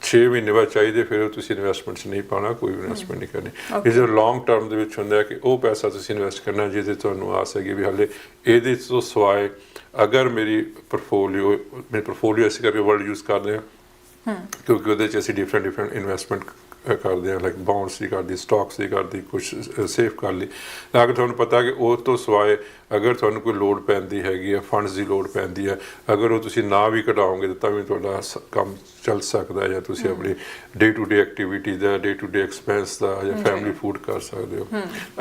6 ਮਹੀਨੇ ਬਾਅਦ ਚਾਹੀਦੇ ਫਿਰ ਉਹ ਤੁਸੀਂ ਇਨਵੈਸਟਮੈਂਟ 'ਚ ਨਹੀਂ ਪਾਣਾ ਕੋਈ ਇਨਵੈਸਟਮੈਂਟ ਨਹੀਂ ਕਰਨੀ। ਇਸ ਦੇ ਲੌਂਗ ਟਰਮ ਦੇ ਵਿੱਚ ਹੁੰਦਾ ਹੈ ਕਿ ਉਹ ਪੈਸਾ ਤੁਸੀਂ ਇਨਵੈਸਟ ਕਰਨਾ ਜਿਹਦੇ ਤੁਹਾਨੂੰ ਆਸ ਹੈਗੀ ਵੀ ਹਾਲੇ ਇਹਦੇ ਤੋਂ ਸਿਵਾਏ ਅਗਰ ਮੇਰੀ ਪੋਰਟਫੋਲੀਓ ਮੇਰੀ ਪੋਰਟਫੋਲੀਓ ਅਸੀਂ ਕਰਕੇ ਵਰਡ ਯੂਜ਼ ਕਰਦੇ ਹਾਂ ਕਿਉਂਕਿ ਉਹਦੇ 'ਚ ਅਸੀਂ ਡਿਫਰੈਂਟ ਡਿਫਰੈਂਟ ਇਨਵੈਸਟਮੈਂਟ ਕਰਦੇ ਹਾਂ ਲਾਈਕ ਬੌਂਡਸ ਦੀ ਕਰਦੀ ਸਟਾਕਸ ਦੀ ਕਰਦੀ ਕੁਝ ਸੇਫ ਕਰ ਲਈ। ਅਗਰ ਤੁਹਾਨੂੰ ਪਤਾ ਕਿ ਉਹ ਤੋਂ ਸਿਵਾਏ ਅਗਰ ਤੁਹਾਨੂੰ ਕੋਈ ਲੋਡ ਪੈਂਦੀ ਹੈਗੀ ਹੈ ਫੰਡਸ ਦੀ ਲੋਡ ਪੈਂਦੀ ਹੈ ਅਗਰ ਉਹ ਤੁਸੀਂ ਨਾ ਵੀ ਕਢਾਓਗੇ ਤਾਂ ਵੀ ਤੁਹਾਡਾ ਕੰਮ ਚੱਲ ਸਕਦਾ ਹੈ ਜਾਂ ਤੁਸੀਂ ਆਪਣੀ ਡੇ ਟੂ ਡੇ ਐਕਟੀਵਿਟੀ ਦਾ ਡੇ ਟੂ ਡੇ ਐਕਸਪੈਂਸ ਦਾ ਜਾਂ ਫੈਮਿਲੀ ਫੂਡ ਕਰ ਸਕਦੇ ਹੋ।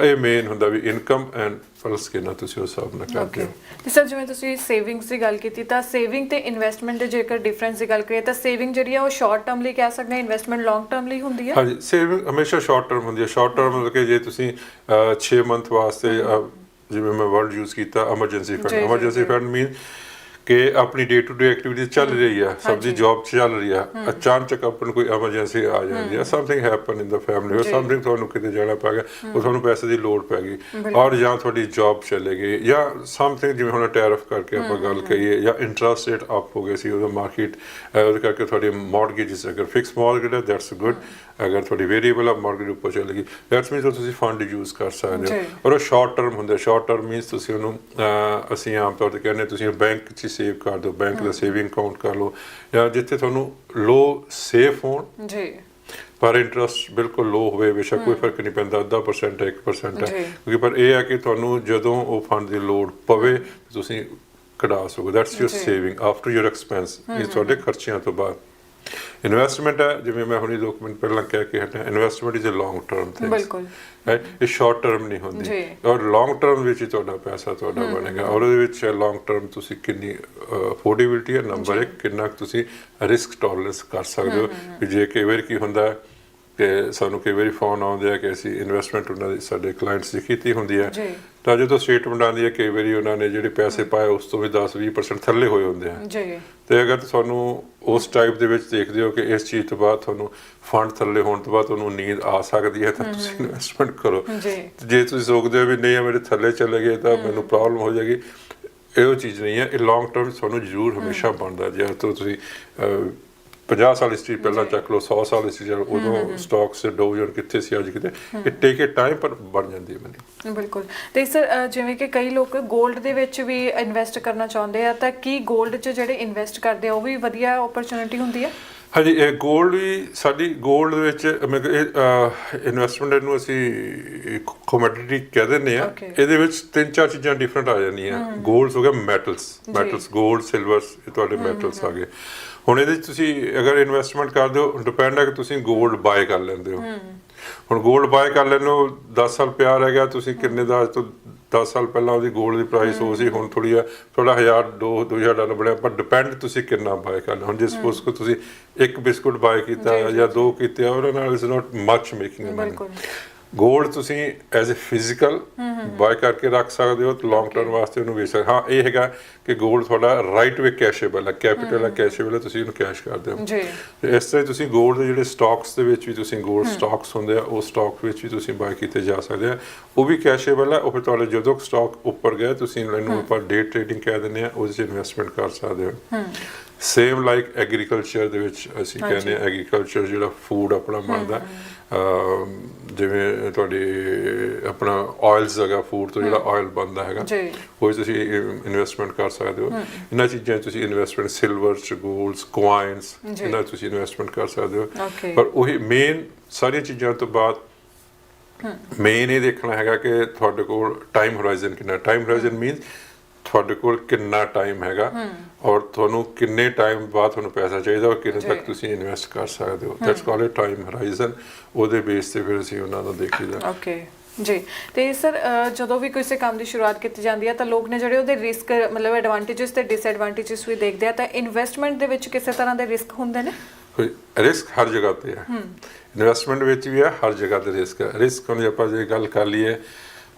ਇਹ ਮੇਨ ਹੁੰਦਾ ਵੀ ਇਨਕਮ ਐਂਡ ਫਲਸ ਕਿੰਨਾ ਤੁਸੀਂ ਉਸ ਹਿਸਾਬ ਨਾਲ ਕਰਦੇ ਹੋ ਤੇ ਸਰ ਜਿਵੇਂ ਤੁਸੀਂ ਸੇਵਿੰਗਸ ਦੀ ਗੱਲ ਕੀਤੀ ਤਾਂ ਸੇਵਿੰਗ ਤੇ ਇਨਵੈਸਟਮੈਂਟ ਦੇ ਜੇਕਰ ਡਿਫਰੈਂਸ ਦੀ ਗੱਲ ਕਰੀਏ ਤਾਂ ਸੇਵਿੰਗ ਜਿਹੜੀ ਆ ਉਹ ਸ਼ਾਰਟ ਟਰਮ ਲਈ ਕਹਿ ਸਕਦੇ ਹਾਂ ਇਨਵੈਸਟਮੈਂਟ ਲੌਂਗ ਟਰਮ ਲਈ ਹੁੰਦੀ ਹੈ ਹਾਂਜੀ ਸੇਵਿੰਗ ਹਮੇਸ਼ਾ ਸ਼ਾਰਟ ਟਰਮ ਹੁੰਦੀ ਹੈ ਸ਼ਾਰਟ ਟਰਮ ਮਤਲਬ ਕਿ ਜੇ ਤੁਸੀਂ 6 ਮੰਥ ਵਾਸਤੇ ਜਿਵੇਂ ਮੈਂ ਵਰਡ ਯੂਜ਼ ਕੀਤਾ emergency fund emergency. Fund mean ਕਿ ਆਪਣੀ ਡੇ ਟੂ ਡੇ ਐਕਟੀਵਿਟੀ ਚੱਲ ਰਹੀ ਹੈ ਸਭ ਦੀ। ਜੌਬ ਚੱਲ ਰਹੀ ਹੈ ਅਚਾਨਕ ਆਪਾਂ ਨੂੰ ਕੋਈ ਐਮਰਜੈਂਸੀ ਆ ਜਾਂਦੀ ਹੈ something happen in the family ਜੀ। ਸਮਥਿੰਗ ਤੁਹਾਨੂੰ ਕਿਤੇ ਜਾਣਾ ਪੈ ਗਿਆ ਉਹ ਤੁਹਾਨੂੰ ਪੈਸੇ ਦੀ ਲੋੜ ਪੈ ਗਈ ਔਰ ਜਾਂ ਤੁਹਾਡੀ ਜੌਬ ਚਲੇ ਗਈ ਜਾਂ ਸਮਥਿੰਗ ਜਿਵੇਂ ਹੁਣ ਟੈਰਿਫ ਕਰਕੇ ਆਪਾਂ ਗੱਲ ਕਰੀਏ ਜਾਂ ਇੰਟਰਸਟ ਰੇਟ ਅਪ ਹੋ ਗਏ ਸੀ ਉਹਦਾ ਮਾਰਕੀਟ ਉਹਦੇ ਕਰਕੇ ਤੁਹਾਡੀ ਮਾਰਗੇਜਸ ਅਗਰ ਫਿਕਸ ਮਾਰਗੇਜ ਹੈ ਦੈਟਸ ਗੁੱਡ ਅਗਰ ਤੁਹਾਡੀ ਵੇਰੀਏਬਲ ਆ ਮਾਰਗੇਜ ਉੱਪਰ ਚਲੇ ਗਈ ਦੈਟਸ ਮੀਨਸ ਤੁਸੀਂ ਫੰਡ ਯੂਜ਼ ਕਰ ਸਕਦੇ ਹੋ। ਔਰ ਉਹ ਸ਼ਾਰਟ ਟਰਮ ਹੁੰਦਾ ਸ਼ਾਰਟ ਟਰਮ ਮੀਨਸ ਤੁਸੀਂ ਉਹਨੂੰ ਅਸੀਂ ਆਮ ਤੌਰ ਤੇ ਕਹਿੰਦੇ ਤੁਸੀਂ ਬੈਂਕ 'ਚ ਸੇਵ ਕਰ ਦਿਓ। ਬੈਂਕ ਦਾ ਸੇਵਿੰਗ ਅਕਾਊਂਟ ਕਰ ਲਓ। ਜਾਂ ਜਿੱਥੇ ਤੁਹਾਨੂੰ ਲੋ ਸੇਫ ਹੋਣ। ਜੀ। ਪਰ ਇੰਟਰਸਟ ਬਿਲਕੁਲ ਲੋ ਹੋਵੇ ਬੇਸ਼ੱਕ ਕੋਈ ਫ਼ਰਕ ਨਹੀਂ ਪੈਂਦਾ। ਅੱਧਾ ਪਰਸੈਂਟ ਹੈ 1% ਹੈ। ਕਿਉਂਕਿ ਪਰ ਇਹ ਹੈ ਕਿ ਤੁਹਾਨੂੰ ਜਦੋਂ ਉਹ ਫੰਡ ਦੀ ਲੋੜ ਪਵੇ ਤੁਸੀਂ ਕਢਾ ਸਕੋ। That's your. Saving after your expense ਇਹ ਤੁਹਾਡੇ ਖਰਚਿਆਂ ਤੋਂ ਬਾਅਦ। ਇਨਵੈਸਟਮੈਂਟ ਹੈ ਜਿਵੇਂ ਮੈਂ ਹੁਣੀ ਦੋ ਕੁ ਮਿੰਟ ਪਹਿਲਾਂ ਕਹਿ ਕੇ ਹਟਿਆ investment is a long term thing ਬਿਲਕੁਲ। ਹੈ ਇਹ ਸ਼ਾਰਟ ਟਰਮ ਨਹੀਂ ਹੁੰਦੀ। ਔਰ ਲੌਂਗ ਟਰਮ ਵਿੱਚ ਹੀ ਤੁਹਾਡਾ ਪੈਸਾ ਤੁਹਾਡਾ ਬਣੇਗਾ। ਔਰ ਉਹਦੇ ਵਿੱਚ ਲੌਂਗ ਟਰਮ ਤੁਸੀਂ ਕਿੰਨੀ ਅਫੋਰਡੇਬਿਲਟੀ ਹੈ? ਨੰਬਰ 1 ਕਿੰਨਾ ਤੁਸੀਂ ਰਿਸਕ ਟੋਲਰੈਂਸ ਕਰ ਸਕਦੇ ਹੋ। ਕਿ ਜੇ ਕਈ ਵਾਰ ਕੀ ਹੁੰਦਾ ਕਿ ਸਾਨੂੰ ਕਈ ਵਾਰੀ ਫੋਨ ਆਉਂਦੇ ਆ ਕਿ ਅਸੀਂ ਇਨਵੈਸਟਮੈਂਟ ਉਹਨਾਂ ਦੀ ਸਾਡੇ ਕਲਾਇੰਟਸ ਦੀ ਕੀਤੀ ਹੁੰਦੀ ਹੈ ਜੀ। ਤਾਂ ਜਦੋਂ ਸਟੇਟਮੈਂਟ ਆਉਂਦੀ ਹੈ ਕਈ ਵਾਰੀ ਉਹਨਾਂ ਨੇ ਜਿਹੜੇ ਪੈਸੇ ਪਾਏ ਉਸ ਤੋਂ ਵੀ 10-20% ਥੱਲੇ ਹੋਏ ਹੁੰਦੇ ਆ। ਜੀ। ਤੇ ਅਗਰ ਤੁਹਾਨੂੰ ਉਸ ਟਾਈਪ ਦੇ ਵਿੱਚ ਦੇਖਦੇ ਹੋ ਕਿ ਇਸ ਚੀਜ਼ ਤੋਂ ਬਾਅਦ ਤੁਹਾਨੂੰ ਫੰਡ ਥੱਲੇ ਹੋਣ ਤੋਂ ਬਾਅਦ ਤੁਹਾਨੂੰ ਨੀਂਦ ਆ ਸਕਦੀ ਹੈ ਤਾਂ ਤੁਸੀਂ ਇਨਵੈਸਟਮੈਂਟ ਕਰੋ। ਜੀ। ਤੁਸੀਂ ਸੋਚਦੇ ਹੋ ਵੀ ਨਹੀਂ ਮੇਰੇ ਥੱਲੇ ਚਲੇ ਗਏ ਤਾਂ ਮੈਨੂੰ ਪ੍ਰੋਬਲਮ ਹੋ ਜਾਏਗੀ। ਇਹ ਚੀਜ਼ ਨਹੀਂ ਹੈ ਇਹ ਲੌਂਗ ਟਰਮ ਤੁਹਾਨੂੰ ਜ਼ਰੂਰ ਹਮੇਸ਼ਾ ਬਣਦਾ ਜੇ ਤੁਸੀਂ 50 ਸਾਲ ਹਿਸਟਰੀ ਪਹਿਲਾਂ ਚੱਕ ਲਓ 100 ਸਾਲ ਹਿਸਟਰੀ ਚੱਕ ਲਓ, ਉਦੋਂ ਸਟਾਕਸ ਡੋਜਰ ਕਿੱਥੇ ਸੀ ਅੱਜ ਕਿਤੇ ਇਟ ਟੇਕ ਇਟ ਟਾਈਮ ਪਰ ਬਣ ਜਾਂਦੀ ਹੈ ਮਨੀ ਬਿਲਕੁਲ। ਤੇ ਸਰ ਜਿਵੇਂ ਕਿ ਕਈ ਲੋਕ 골ਡ ਦੇ ਵਿੱਚ ਵੀ ਇਨਵੈਸਟ ਕਰਨਾ ਚਾਹੁੰਦੇ ਆ ਤਾਂ ਕੀ 골ਡ 'ਚ ਜਿਹੜੇ ਇਨਵੈਸਟ ਕਰਦੇ ਆ ਉਹ ਵੀ ਵਧੀਆ ਓਪਰਚ्युनिटी ਹੁੰਦੀ ਆ? ਹਾਂਜੀ ਇਹ 골ਡ ਵੀ ਸਾਡੀ 골ਡ ਦੇ ਵਿੱਚ ਮੈਂ ਇਨਵੈਸਟਮੈਂਟ ਨੂੰ ਅਸੀਂ ਕਮੋਡਿਟੀ ਕਹਿ ਦਿੰਦੇ ਆ। ਇਹਦੇ ਵਿੱਚ ਤਿੰਨ ਚਾਰ ਚੀਜ਼ਾਂ ਡਿਫਰੈਂਟ ਆ ਜਾਂਦੀਆਂ। 골ਡਸ ਹੋ ਗਿਆ ਮੈਟਲਸ ਮੈਟਲਸ 골ਡ ਸਿਲਵਰਸ ਇਹ ਤੁਹਾਡੇ ਮੈਟਲਸ ਆ ਗਏ। ਹੁਣ ਇਹਦੇ ਵਿੱਚ ਤੁਸੀਂ ਅਗਰ ਇਨਵੈਸਟਮੈਂਟ ਕਰਦੇ ਹੋ ਡਿਪੈਂਡ ਹੈ ਕਿ ਤੁਸੀਂ ਗੋਲਡ ਬਾਏ ਕਰ ਲੈਂਦੇ ਹੋ। ਹੁਣ ਗੋਲਡ ਬਾਏ ਕਰ ਲੈਣ ਨੂੰ 10 ਸਾਲ ਪਿਆਰ ਰਹਿ ਗਿਆ ਤੁਸੀਂ ਕਿੰਨੇ ਦਾ ਤੋਂ 10 ਸਾਲ ਪਹਿਲਾਂ ਉਹਦੀ ਗੋਲਡ ਦੀ ਪ੍ਰਾਈਸ ਹੋ ਸੀ ਹੁਣ ਥੋੜੀ ਆ ਥੋੜਾ 1000 2 2000 ਡਾਲਰ ਬਣਿਆ ਪਰ ਡਿਪੈਂਡ ਤੁਸੀਂ ਕਿੰਨਾ ਬਾਏ ਕਰਨਾ ਹੁਣ ਜੇ ਸਪੋਜ਼ ਕੋ ਤੁਸੀਂ ਇੱਕ ਬਿਸਕੁਟ ਬਾਏ ਕੀਤਾ ਜਾਂ ਦੋ ਕੀਤੇ ਉਹਨਾਂ ਨਾਲ ਇਸ not much making money gold ਤੁਸੀਂ ਐਜ਼ ਅ ਫਿਜ਼ੀਕਲ ਬਾਏ ਕਰਕੇ ਰੱਖ ਸਕਦੇ ਹੋ ਤੇ ਲੌਂਗ ਟਰਮ ਵਾਸਤੇ ਉਹਨੂੰ ਵੇਚ ਸਕਦੇ ਹਾਂ। ਇਹ ਹੈਗਾ ਕਿ ਗੋਲਡ ਤੁਹਾਡਾ ਰਾਈਟ ਵੇ ਕੈਸ਼ੇਬਲ ਹੈ। ਕੈਪੀਟਲ ਹੈ ਕੈਸ਼ੇਬਲ ਹੈ ਤੁਸੀਂ ਉਹਨੂੰ ਕੈਸ਼ ਕਰਦੇ ਹੋ। ਜੀ। ਇਸ ਤਰ੍ਹਾਂ ਤੁਸੀਂ ਗੋਲਡ ਦੇ ਜਿਹੜੇ ਸਟਾਕਸ ਦੇ ਵਿੱਚ ਵੀ ਤੁਸੀਂ ਗੋਲਡ ਸਟਾਕਸ ਹੁੰਦੇ ਆ ਉਹ ਸਟਾਕ ਵਿੱਚ ਵੀ ਤੁਸੀਂ ਬਾਏ ਕੀਤੇ ਜਾ ਸਕਦੇ ਆ। ਉਹ ਵੀ ਕੈਸ਼ੇਬਲ ਹੈ ਉਹ ਫਿਰ ਤੁਹਾਡੇ ਜਦੋਂ ਸਟਾਕ ਉੱਪਰ ਗਿਆ ਤੁਸੀਂ ਇਹਨੂੰ ਆਪਾਂ ਡੇ ਟ੍ਰੇਡਿੰਗ ਕਹਿ ਦਿੰਦੇ ਆ ਉਹਦੇ 'ਚ ਇਨਵੈਸਟਮੈਂਟ ਕਰ ਸਕਦੇ ਹੋ। ਸੇਮ ਲਾਈਕ ਐਗਰੀਕਲਚਰ ਦੇ ਵਿੱਚ ਅਸੀਂ ਕਹਿੰਦੇ ਐਗਰੀਕਲਚਰ ਜਿਹੜਾ ਫੂਡ ਆਪਣਾ ਬਣਦਾ। ਜਿਵੇਂ ਤੁਹਾਡੀ ਆਪਣਾ ਆਇਲਸ ਹੈਗਾ ਫੂਡ ਤੋਂ ਜਿਹੜਾ ਆਇਲ ਬਣਦਾ ਹੈਗਾ। ਉਹ ਤੁਸੀਂ ਇਨਵੈਸਟਮੈਂਟ ਕਰ ਸਕਦੇ ਹੋ। ਇਹਨਾਂ ਚੀਜ਼ਾਂ ਤੁਸੀਂ ਇਨਵੈਸਟਮੈਂਟ ਸਿਲਵਰ ਚ 골ਡਸ ਕੁਆਇਨਸ। ਇਹਨਾਂ ਤੁਸੀਂ ਇਨਵੈਸਟਮੈਂਟ ਕਰ ਸਕਦੇ ਹੋ. ਪਰ ਉਹੀ ਮੇਨ ਸਾਰੀਆਂ ਚੀਜ਼ਾਂ ਤੋਂ ਬਾਅਦ ਮੇਨ ਇਹ ਦੇਖਣਾ ਹੈਗਾ ਕਿ ਤੁਹਾਡੇ ਕੋਲ ਟਾਈਮ ਹੋਰਾਈਜ਼ਨ ਕਿੰਨਾ ਟਾਈਮ ਹੋਰਾਈਜ਼ਨ ਮੀਨਸ ਤੁਹਾਡੇ ਕੋਲ ਕਿੰਨਾ ਟਾਈਮ ਹੈਗਾ ਔਰ ਤੁਹਾਨੂੰ ਕਿੰਨੇ ਟਾਈਮ ਬਾਅਦ ਤੁਹਾਨੂੰ ਪੈਸਾ ਚਾਹੀਦਾ ਔਰ ਕਿੰਨੇ ਤੱਕ ਤੁਸੀਂ ਇਨਵੈਸਟ ਕਰ ਸਕਦੇ ਹੋ। That's called it time horizon ਉਹਦੇ ਬੇਸ ਤੇ ਫਿਰ ਅਸੀਂ ਉਹਨਾਂ ਨੂੰ ਦੇਖੀਦਾ ਓਕੇ ਜੀ। ਤੇ ਸਰ ਜਦੋਂ ਵੀ ਕਿਸੇ ਕੰਮ ਦੀ ਸ਼ੁਰੂਆਤ ਕੀਤੀ ਜਾਂਦੀ ਹੈ ਤਾਂ ਲੋਕ ਨੇ ਜਿਹੜੇ ਉਹਦੇ ਰਿਸਕ ਮਤਲਬ ਐਡਵਾਂਟੇजेस ਤੇ ਡਿਸਐਡਵਾਂਟੇजेस ਵੀ ਦੇਖਦੇ ਆ ਤਾਂ ਇਨਵੈਸਟਮੈਂਟ ਦੇ ਵਿੱਚ ਕਿਸੇ ਤਰ੍ਹਾਂ ਦੇ ਰਿਸਕ ਹੁੰਦੇ ਨੇ? ਰਿਸਕ ਹਰ ਜਗ੍ਹਾ ਤੇ ਹੈ। ਇਨਵੈਸਟਮੈਂਟ ਵਿੱਚ ਵੀ ਹੈ ਹਰ ਜਗ੍ਹਾ ਤੇ ਰਿਸਕ ਹੈ। ਰਿਸਕ ਨੂੰ ਆਪਾਂ ਜੇ ਗੱਲ ਕਰ ਲਈਏ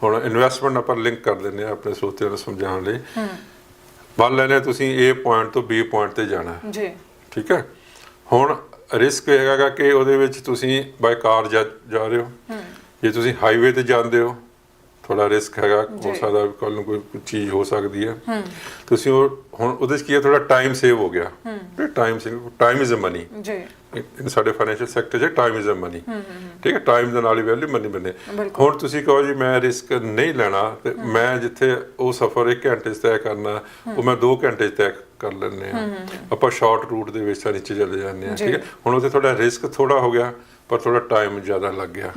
ਹੁਣ ਇਨਵੈਸਟਮੈਂਟ ਆਪਾਂ ਲਿੰਕ ਕਰ ਦਿੰਦੇ ਆ ਆਪਣੇ ਸਰੋਤਿਆਂ ਨੂੰ ਸਮਝਾਉਣ ਲਈ। ਮੰਨ ਲੈਂਦੇ ਹਾਂ ਤੁਸੀਂ A ਪੁਆਇੰਟ ਤੋਂ B ਪੁਆਇੰਟ ਤੇ ਜਾਣਾ। ਹੈ ਜੀ। ਠੀਕ ਹੈ? ਹੁਣ ਰਿਸਕ ਹੈਗਾ ਕਿ ਉਹਦੇ ਵਿੱਚ ਤੁਸੀਂ ਬਾਈ ਕਾਰ ਜਾ ਜਾ ਰਹੇ ਹੋ। ਜੇ ਤੁਸੀਂ ਹਾਈਵੇ ਤੇ ਜਾਂਦੇ ਹੋ ਥੋੜਾ ਰਿਸਕ ਹੈਗਾ ਹੋ। ਸਕਦਾ ਕੱਲ ਨੂੰ ਕੋਈ ਚੀਜ਼ ਹੋ ਸਕਦੀ ਹੈ। ਤੁਸੀਂ ਉਹ ਹੁਣ ਉਹਦੇ ਚ ਕੀ ਹੈ ਥੋੜਾ ਟਾਈਮ ਸੇਵ ਹੋ ਗਿਆ। ਤੇ time save time is a money ਜੀ। ਸਾਡੇ ਫਾਈਨੈਂਸ਼ੀਅਲ ਸੈਕਟਰ 'ਚ ਟਾਈਮ ਇਜ਼ ਅ ਮਨੀ ਠੀਕ ਹੈ ਟਾਈਮ ਦੇ ਨਾਲ ਹੀ ਵੈਲਿਊ ਮਨੀ ਬਣੇ। ਹੁਣ ਤੁਸੀਂ ਕਹੋ ਜੀ ਮੈਂ ਰਿਸਕ ਨਹੀਂ ਲੈਣਾ ਤੇ ਮੈਂ ਜਿੱਥੇ ਉਹ ਸਫ਼ਰ 1 ਘੰਟੇ 'ਚ ਤੈਅ ਕਰਨਾ ਉਹ ਮੈਂ 2 ਘੰਟੇ 'ਚ ਤੈਅ ਕਰ ਲੈਂਦੇ ਆ ਆਪਾਂ ਸ਼ਾਰਟ ਰੂਟ ਦੇ ਵਿੱਚ ਤਾਂ ਨੀਚੇ ਚਲੇ ਜਾਂਦੇ ਆ ਠੀਕ ਹੈ। ਹੁਣ ਉੱਥੇ ਤੁਹਾਡਾ ਰਿਸਕ ਥੋੜਾ ਹੋ ਗਿਆ ਪਰ ਥੋੜਾ ਟਾਈਮ ਜ਼ਿਆਦਾ ਲੱਗ ਗਿਆ।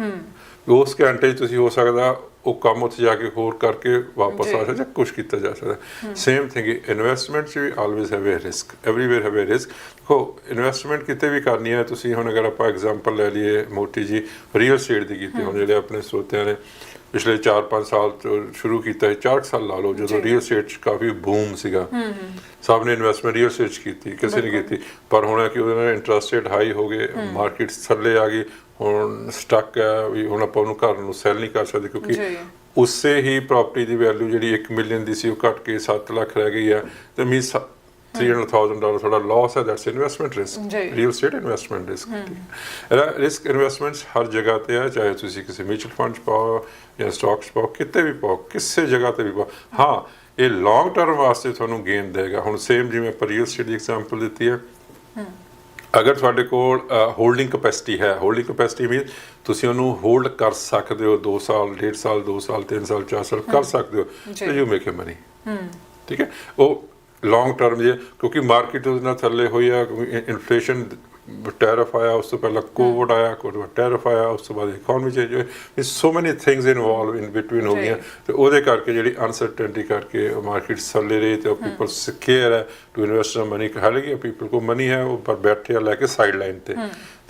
ਉਸ ਘੰਟੇ ਤੁਸੀਂ ਹੋ ਸਕਦਾ ਉਹ ਕੰਮ ਉੱਥੇ ਜਾ ਕੇ ਹੋਰ ਕਰਕੇ ਵਾਪਸ ਆ ਸਕਦਾ ਜਾਂ ਕੁਝ ਕੀਤਾ ਜਾ ਸਕਦਾ। ਸੇਮ ਥਿੰਗ ਇਨਵੈਸਟਮੈਂਟ 'ਚ ਵੀ always have a risk everywhere have a risk ਕੋ ਇਨਵੈਸਟਮੈਂਟ ਕਿਤੇ ਵੀ ਕਰਨੀ ਹੈ ਤੁਸੀਂ ਹੁਣ ਅਗਰ ਆਪਾਂ ਐਗਜ਼ਾਮਪਲ ਲੈ ਲਈਏ ਮੋਟੀ ਜੀ ਰੀਅਲ ਸਟੇਟ ਦੀ ਕੀਤੀ ਹੁਣ ਜਿਹੜੇ ਆਪਣੇ ਸਰੋਤਿਆਂ ਨੇ ਪਿਛਲੇ 4-5 ਸਾਲ ਤੋਂ ਸ਼ੁਰੂ ਕੀਤਾ ਹੈ 4 ਸਾਲ ਲਾ ਲਓ ਜਦੋਂ ਰੀਅਲ ਸਟੇਟ 'ਚ ਕਾਫੀ ਬੂਮ ਸੀਗਾ। ਸਭ ਨੇ ਇਨਵੈਸਟਮੈਂਟ ਰੀਅਲ ਸਟੇਟ 'ਚ ਕੀਤੀ ਕਿਸੇ ਨੇ ਕੀਤੀ। ਪਰ ਹੁਣ ਹੈ ਕਿ ਉਹਦੇ ਨਾਲ ਇੰਟਰਸਟ ਰੇਟ ਹਾਈ ਹੋ ਗਏ ਮਾਰਕੀਟ ਥੱਲੇ ਆ ਗਈ ਹੁਣ ਸਟਕ ਹੈ ਵੀ ਹੁਣ ਆਪਾਂ ਉਹਨੂੰ ਘਰ ਨੂੰ ਸੈਲ ਨਹੀਂ ਕਰ ਸਕਦੇ ਕਿਉਂਕਿ। ਉਸੇ ਹੀ ਪ੍ਰਾਪਰਟੀ ਦੀ ਵੈਲਿਊ ਜਿਹੜੀ 1 ਮਿਲੀਅਨ ਦੀ ਸੀ ਉਹ ਘਟ ਕੇ 7 ਲੱਖ ਰਹਿ ਗਈ ਹੈ। ਤੇ ਮੀਨਸ 300000 ਡਾਲਰ ਤੁਹਾਡਾ ਲਾਸ ਹੈ that's investment risk. Real state investment risk risk investments ਹਰ ਜਗ੍ਹਾ ਤੇ ਹੈ ਚਾਹੇ ਤੁਸੀਂ ਕਿਸੇ ਮਿਊਚੁਅਲ ਫੰਡ 'ਚ ਪਾਓ ਜਾਂ ਸਟਾਕਸ ਪਾਓ ਕਿਤੇ ਵੀ ਪਾਓ ਕਿਸੇ ਜਗ੍ਹਾ ਤੇ ਵੀ ਪਾਓ। ਹਾਂ। ਇਹ ਲੌਂਗ ਟਰਮ ਵਾਸਤੇ ਤੁਹਾਨੂੰ ਗੇਨ ਦੇਗਾ। ਹੁਣ ਸੇਮ ਜਿਵੇਂ ਆਪਾਂ ਰੀਅਲ ਸਟੇਟ ਦੀ ਐਗਜ਼ਾਮਪਲ ਦਿੱਤੀ ਹੈ। ਅਗਰ ਤੁਹਾਡੇ ਕੋਲ ਹੋਲਡਿੰਗ ਕਪੈਸਿਟੀ ਹੈ ਹੋਲਡਿੰਗ ਕਪੈਸਿਟੀ ਮੀਨ ਤੁਸੀਂ ਉਹਨੂੰ ਹੋਲਡ ਕਰ ਸਕਦੇ ਹੋ 2 ਸਾਲ 1.5 ਸਾਲ 2 ਸਾਲ 3 ਸਾਲ 4 ਸਾਲ ਕਰ ਸਕਦੇ ਹੋ। ਤੇ ਯੂ ਮੇਕ ਅ ਮਨੀ ਠੀਕ ਹੈ? ਉਹ ਲੌਂਗ ਟਰਮ ਜੇ ਕਿਉਂਕਿ ਮਾਰਕੀਟ ਉਹਦੇ ਨਾਲ ਥੱਲੇ ਹੋਈ ਆ ਇਨਫਲੇਸ਼ਨ ਟੈਰਫ ਆਇਆ ਉਸ ਤੋਂ ਪਹਿਲਾਂ ਕੋਵਿਡ ਆਇਆ ਕੋਵਿਡ ਟੈਰਫ ਆਇਆ ਉਸ ਤੋਂ ਬਾਅਦ ਇਕਨੋਮੀ ਚੇਂਜ ਹੋਈ so many things involve in between ਹੋ। ਗਈਆਂ। ਤੇ ਉਹਦੇ ਕਰਕੇ ਜਿਹੜੀ ਅਨਸਰਟਨਟੀ ਕਰਕੇ ਮਾਰਕੀਟ ਥੱਲੇ ਰਹੀ ਤੇ ਪੀਪਲ ਸਕੇਅਰ ਹੈ। ਟੂ ਇਨਵੈਸਟ ਮਨੀ ਹਾਲਾਂਕਿ ਪੀਪਲ ਕੋ ਮਨੀ ਹੈ ਉਹ ਪਰ ਬੈਠੇ ਆ ਲੈ ਕੇ ਸਾਈਡ ਲਾਈਨ ਤੇ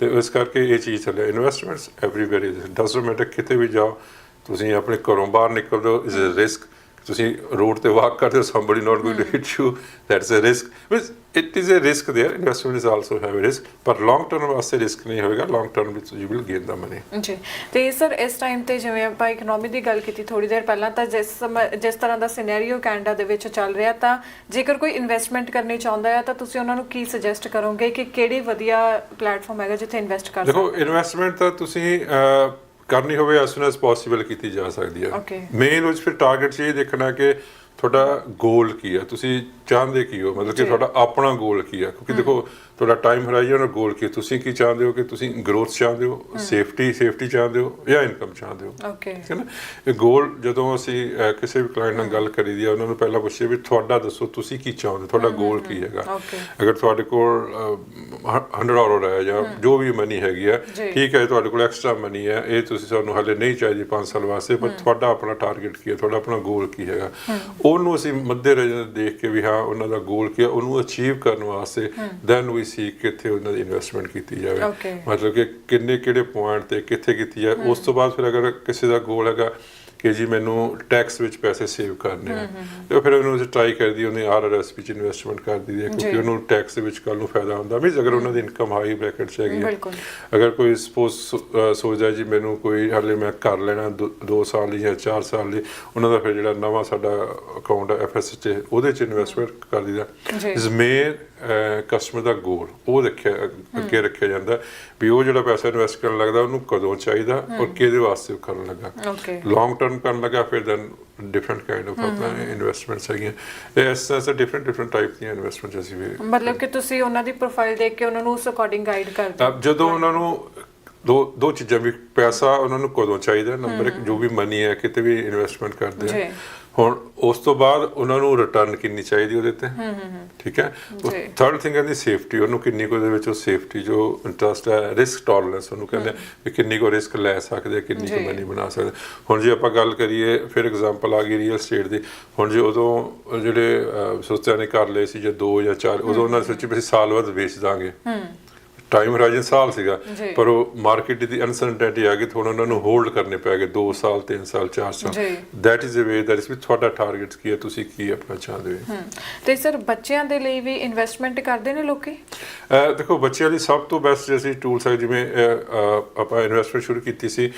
ਤੇ ਇਸ ਕਰਕੇ ਇਹ ਚੀਜ਼ ਚੱਲੇ investments everywhere is doesn't matter ਕਿਤੇ ਵੀ ਜਾਓ ਤੁਸੀਂ ਆਪਣੇ ਘਰੋਂ ਬਾਹਰ ਨਿਕਲਦੇ ਹੋ ਇਜ਼ ਅ ਰਿਸਕ ਤੁਸੀਂ ਰੋਡ ਤੇ ਵਾਕ ਕਰਦੇ ਹੋ somebody not going to hit you that's a risk. Means it is a risk there investment is also have a risk ਪਰ long term ਵਾਸਤੇ ਰਿਸਕ ਨਹੀਂ ਹੋਏਗਾ long term ਵਿੱਚ you will gain the money. ਜੀ ਤੇ sir ਇਸ time ਤੇ ਜਿਵੇਂ ਆਪਾਂ ਇਕਨੋਮੀ ਦੀ ਗੱਲ ਕੀਤੀ ਥੋੜੀ ਦੇਰ ਪਹਿਲਾਂ ਤਾਂ ਜਿਸ ਸਮੇਂ- ਜਿਸ ਤਰ੍ਹਾਂ ਦਾ ਸਿਨੈਰੀਓ ਕੈਨੇਡਾ ਦੇ ਵਿੱਚ ਚੱਲ ਰਿਹਾ ਤਾਂ ਜੇਕਰ ਕੋਈ ਇਨਵੈਸਟਮੈਂਟ ਕਰਨੀ ਚਾਹੁੰਦਾ ਹੈ ਤਾਂ ਤੁਸੀਂ ਉਹਨਾਂ ਨੂੰ ਕੀ ਸੁਜੈਸਟ ਕਰੋਗੇ ਕਿ ਕਿਹੜੀ ਵਧੀਆ ਪਲੇਟਫਾਰਮ ਹੈਗਾ ਜਿੱਥੇ ਇਨਵੈਸਟ ਕਰ ਦੇਖੋ ਇਨਵੈਸਟਮੈਂਟ ਤਾਂ ਤੁਸੀਂ ਕਰਨੀ ਹੋਵੇ as soon as possible ਕੀਤੀ ਜਾ ਸਕਦੀ ਹੈ. ਮੇਨ ਵਿੱਚ ਫਿਰ ਟਾਰਗੇਟ 'ਚ ਇਹ ਦੇਖਣਾ ਕਿ ਤੁਹਾਡਾ ਗੋਲ ਕੀ ਹੈ। ਤੁਸੀਂ ਚਾਹੁੰਦੇ ਕੀ ਹੋ? ਮਤਲਬ ਕਿ। ਤੁਹਾਡਾ ਆਪਣਾ ਗੋਲ ਕੀ ਹੈ? ਕਿਉਂਕਿ ਦੇਖੋ ਤੁਹਾਡਾ ਟਾਈਮ ਹੋਰਾਈਜ਼ਨ ਔਰ ਗੋਲ ਕੀ ਤੁਸੀਂ ਕੀ ਚਾਹੁੰਦੇ ਹੋ ਕਿ ਤੁਸੀਂ ਗਰੋਥ ਚਾਹੁੰਦੇ ਹੋ ਸੇਫਟੀ ਸੇਫਟੀ ਚਾਹੁੰਦੇ ਹੋ ਜਾਂ ਇਨਕਮ ਚਾਹੁੰਦੇ ਹੋ? ਓਕੇ ਠੀਕ ਹੈ ਨਾ? ਇਹ ਗੋਲ ਜਦੋਂ ਅਸੀਂ ਕਿਸੇ ਵੀ ਕਲਾਇੰਟ ਨਾਲ ਗੱਲ ਕਰੀਦੀ ਆ ਉਹਨਾਂ ਨੂੰ ਪਹਿਲਾਂ ਪੁੱਛੀਏ ਵੀ ਤੁਹਾਡਾ ਦੱਸੋ ਤੁਸੀਂ ਕੀ ਚਾਹੁੰਦੇ? ਤੁਹਾਡਾ ਗੋਲ ਕੀ ਹੈਗਾ. ਅਗਰ ਤੁਹਾਡੇ ਕੋਲ ਅਹ, 100 ਡਾਲਰ ਹੈ ਜਾਂ ਜੋ ਵੀ ਮਨੀ ਹੈਗੀ ਹੈ ਜੀ। ਠੀਕ ਹੈ ਤੁਹਾਡੇ ਕੋਲ ਐਕਸਟਰਾ ਮਨੀ ਹੈ ਇਹ ਤੁਸੀਂ ਸਾਨੂੰ ਹਲੇ ਨਹੀਂ ਚਾਹੀਦੀ 5 ਸਾਲ ਵਾਸਤੇ ਪਰ ਤੁਹਾਡਾ ਆਪਣਾ ਟਾਰਗੇਟ ਕੀ ਹੈ? ਤੁਹਾਡਾ ਆਪਣਾ ਗੋਲ ਕੀ ਹੈਗਾ? ਉਹਨੂੰ ਅਸੀਂ ਮੱਦੇ ਨਜ਼ਰ ਦੇਖ ਕੇ ਵੀ ਹਾਂ ਉਹਨਾਂ ਦਾ ਗੋਲ ਕੀ ਹੈ? ਉਹਨੂੰ ਅਚੀਵ ਕਰਨ ਵਾਸਤੇ ਦੈਨ ਵੀ ਸੀ ਕਿੱਥੇ ਉਹਨਾਂ ਦੀ ਇਨਵੈਸਟਮੈਂਟ ਕੀਤੀ ਜਾਵੇ. ਮਤਲਬ ਕਿ ਕਿੰਨੇ ਕਿਹੜੇ ਪੁਆਇੰਟ ਤੇ ਕਿੱਥੇ ਕੀਤੀ ਜਾਏ ਉਸ ਤੋਂ ਬਾਅਦ ਫਿਰ ਅਗਰ ਕਿਸੇ ਦਾ ਗੋਲ ਹੈਗਾ ਕਿ ਜੀ ਮੈਨੂੰ ਟੈਕਸ ਵਿੱਚ ਪੈਸੇ ਸੇਵ ਕਰਨੇ ਆ। ਤੇ ਫਿਰ ਉਹਨੂੰ ਟਰਾਈ ਕਰਦੀ ਉਹਨੇ ਆਰਆਰਐਸ ਵਿੱਚ ਇਨਵੈਸਟਮੈਂਟ ਕਰ ਦਿੱਤੀ ਹੈ। ਕਿਉਂਕਿ ਉਹਨੂੰ ਟੈਕਸ ਵਿੱਚ ਕੱਲ ਨੂੰ ਫਾਇਦਾ ਹੁੰਦਾ। ਮੀਨਸ ਅਗਰ ਉਹਨਾਂ ਦੀ ਇਨਕਮ ਹਾਈ ਬ੍ਰੈਕਟ 'ਚ ਹੈਗੀ। ਅਗਰ ਕੋਈ ਸਪੋਜ਼ ਸੋਚਦਾ ਜੀ ਮੈਨੂੰ ਕੋਈ ਹਾਲੇ ਮੈਂ ਕਰ ਲੈਣਾ 2 ਸਾਲ ਲਈ ਜਾਂ 4 ਸਾਲ ਲਈ ਉਹਨਾਂ ਦਾ ਫਿਰ ਜਿਹੜਾ ਨਵਾਂ ਸਾਡਾ ਅਕਾਊਂਟ ਹੈ ਐਫਐਸ 'ਚ ਉਹਦੇ 'ਚ ਇਨਵੈਸਟਮੈਂਟ ਕਰ ਦਿੱਤਾ। ਇਸ ਮੇਨ ਕਸਟਮਰ ਦਾ ਗੋਲ ਉਹ ਰੱਖਿਆ ਅੱਗੇ ਰੱਖਿਆ ਜਾਂਦਾ। ਵੀ ਉਹ ਜਿਹੜਾ ਪੈਸਾ ਇਨਵੈਸਟ ਕਰਨ ਲੱਗਦਾ ਉਹਨੂੰ ਕਦੋਂ ਚਾਹੀਦਾ ਔਰ ਕਿਹਦੇ ਵਾਸਤੇ ਕਰਨ ਲੱਗਾ। ਓਕੇ ਲੌਂਗ ਟਰਮ ਕਰਨ ਲੱਗਾ ਫਿਰ ਦੈਨ ਡਿਫਰੈਂਟ ਕਾਈਂਡ ਆਫ ਆਪਣਾ ਇਨਵੈਸਟਮੈਂਟਸ ਹੈਗੀਆਂ। ਇਸ ਤਰ੍ਹਾਂ ਸੇ ਡਿਫਰੈਂਟ ਡਿਫਰੈਂਟ ਟਾਈਪ ਦੀਆਂ ਇਨਵੈਸਟਮੈਂਟ ਅਸੀਂ ਵੀ ਮਤਲਬ ਕਿ ਤੁਸੀਂ ਉਹਨਾਂ ਦੀ ਪ੍ਰੋਫਾਈਲ ਦੇਖ ਕੇ ਉਹਨਾਂ ਨੂੰ ਉਸ ਅਕੋਰਡਿੰਗ ਗਾਈਡ ਕਰਦੇ ਹੋ ਜਦੋਂ ਉਹਨਾਂ ਨੂੰ ਦੋ ਦੋ ਚੀਜ਼ਾਂ ਵੀ ਪੈਸਾ ਉਹਨਾਂ ਨੂੰ ਕਦੋਂ ਚਾਹੀਦਾ ਨੰਬਰ ਇੱਕ ਜੋ ਵੀ ਮਨੀ ਹੈ ਕਿਤੇ ਵੀ ਇਨਵੈਸਟਮੈਂਟ ਕਰਦੇ ਜੀ। ਆ ਹੁਣ ਉਸ ਤੋਂ ਬਾਅਦ ਉਹਨਾਂ ਨੂੰ ਰਿਟਰਨ ਕਿੰਨੀ ਚਾਹੀਦੀ ਉਹਦੇ ਤੇ? ਠੀਕ ਹੈ। ਥਰਡ ਥਿੰਗ ਹੈ ਦੀ ਸੇਫਟੀ ਉਹਨੂੰ ਕਿੰਨੀ ਕੁ ਉਹਦੇ ਵਿੱਚ ਉਹ ਸੇਫਟੀ ਜੋ ਇੰਟਰਸਟ ਹੈ ਰਿਸਕ ਟੋਲਰੈਂਸ ਉਹਨੂੰ ਕਹਿੰਦੇ ਵੀ ਕਿੰਨੀ ਕੁ ਰਿਸਕ ਲੈ ਸਕਦੇ ਕਿੰਨੀ ਕੁ। ਮਨੀ ਬਣਾ ਸਕਦੇ ਹੁਣ ਜੇ ਆਪਾਂ ਗੱਲ ਕਰੀਏ ਫਿਰ ਐਗਜ਼ਾਮਪਲ ਆ ਗਈ ਰੀਅਲ ਸਟੇਟ ਦੀ। ਹੁਣ ਜੇ ਉਦੋਂ ਜਿਹੜੇ ਸੋਚਿਆ ਨੇ ਕਰ ਲਏ ਸੀ ਜੇ 2 ਜਾਂ 4 ਉਦੋਂ ਉਹਨਾਂ ਨੇ ਸੋਚੀ ਵੀ ਸਾਲ ਬਾਅਦ ਵੇਚ ਦਾਂਗੇ। ਟਾਈਮ ਹੋਰਾਈਜ਼ਨ ਸਾਲ ਸੀਗਾ। ਪਰ ਉਹ ਮਾਰਕੀਟ ਦੀ ਅਨਸਰਟਨਟੀ ਆ ਗਈ ਥੋੜਾ ਉਹਨਾਂ ਨੂੰ ਹੋਲਡ ਕਰਨੇ ਪੈ ਗਏ 2 ਸਾਲ 3 ਸਾਲ 4 ਸਾਲ। That is a way that is ਵੀ ਤੁਹਾਡਾ ਟਾਰਗੇਟ ਕੀ ਹੈ ਤੁਸੀਂ ਕੀ ਆਪਣਾ ਚਾਹੁੰਦੇ ਹੋ? ਤੇ ਸਰ ਬੱਚਿਆਂ ਦੇ ਲਈ ਵੀ ਇਨਵੈਸਟਮੈਂਟ ਕਰਦੇ ਨੇ ਲੋਕੀ? ਦੇਖੋ ਬੱਚਿਆਂ ਲਈ ਸਭ ਤੋਂ ਬੈਸਟ ਜੇ ਅਸੀਂ ਟੂਲਸ ਹੈ ਜਿਵੇਂ ਆਪਾਂ ਇਨਵੈਸਟਮੈਂਟ ਸ਼ੁਰੂ ਕੀਤੀ ਸੀ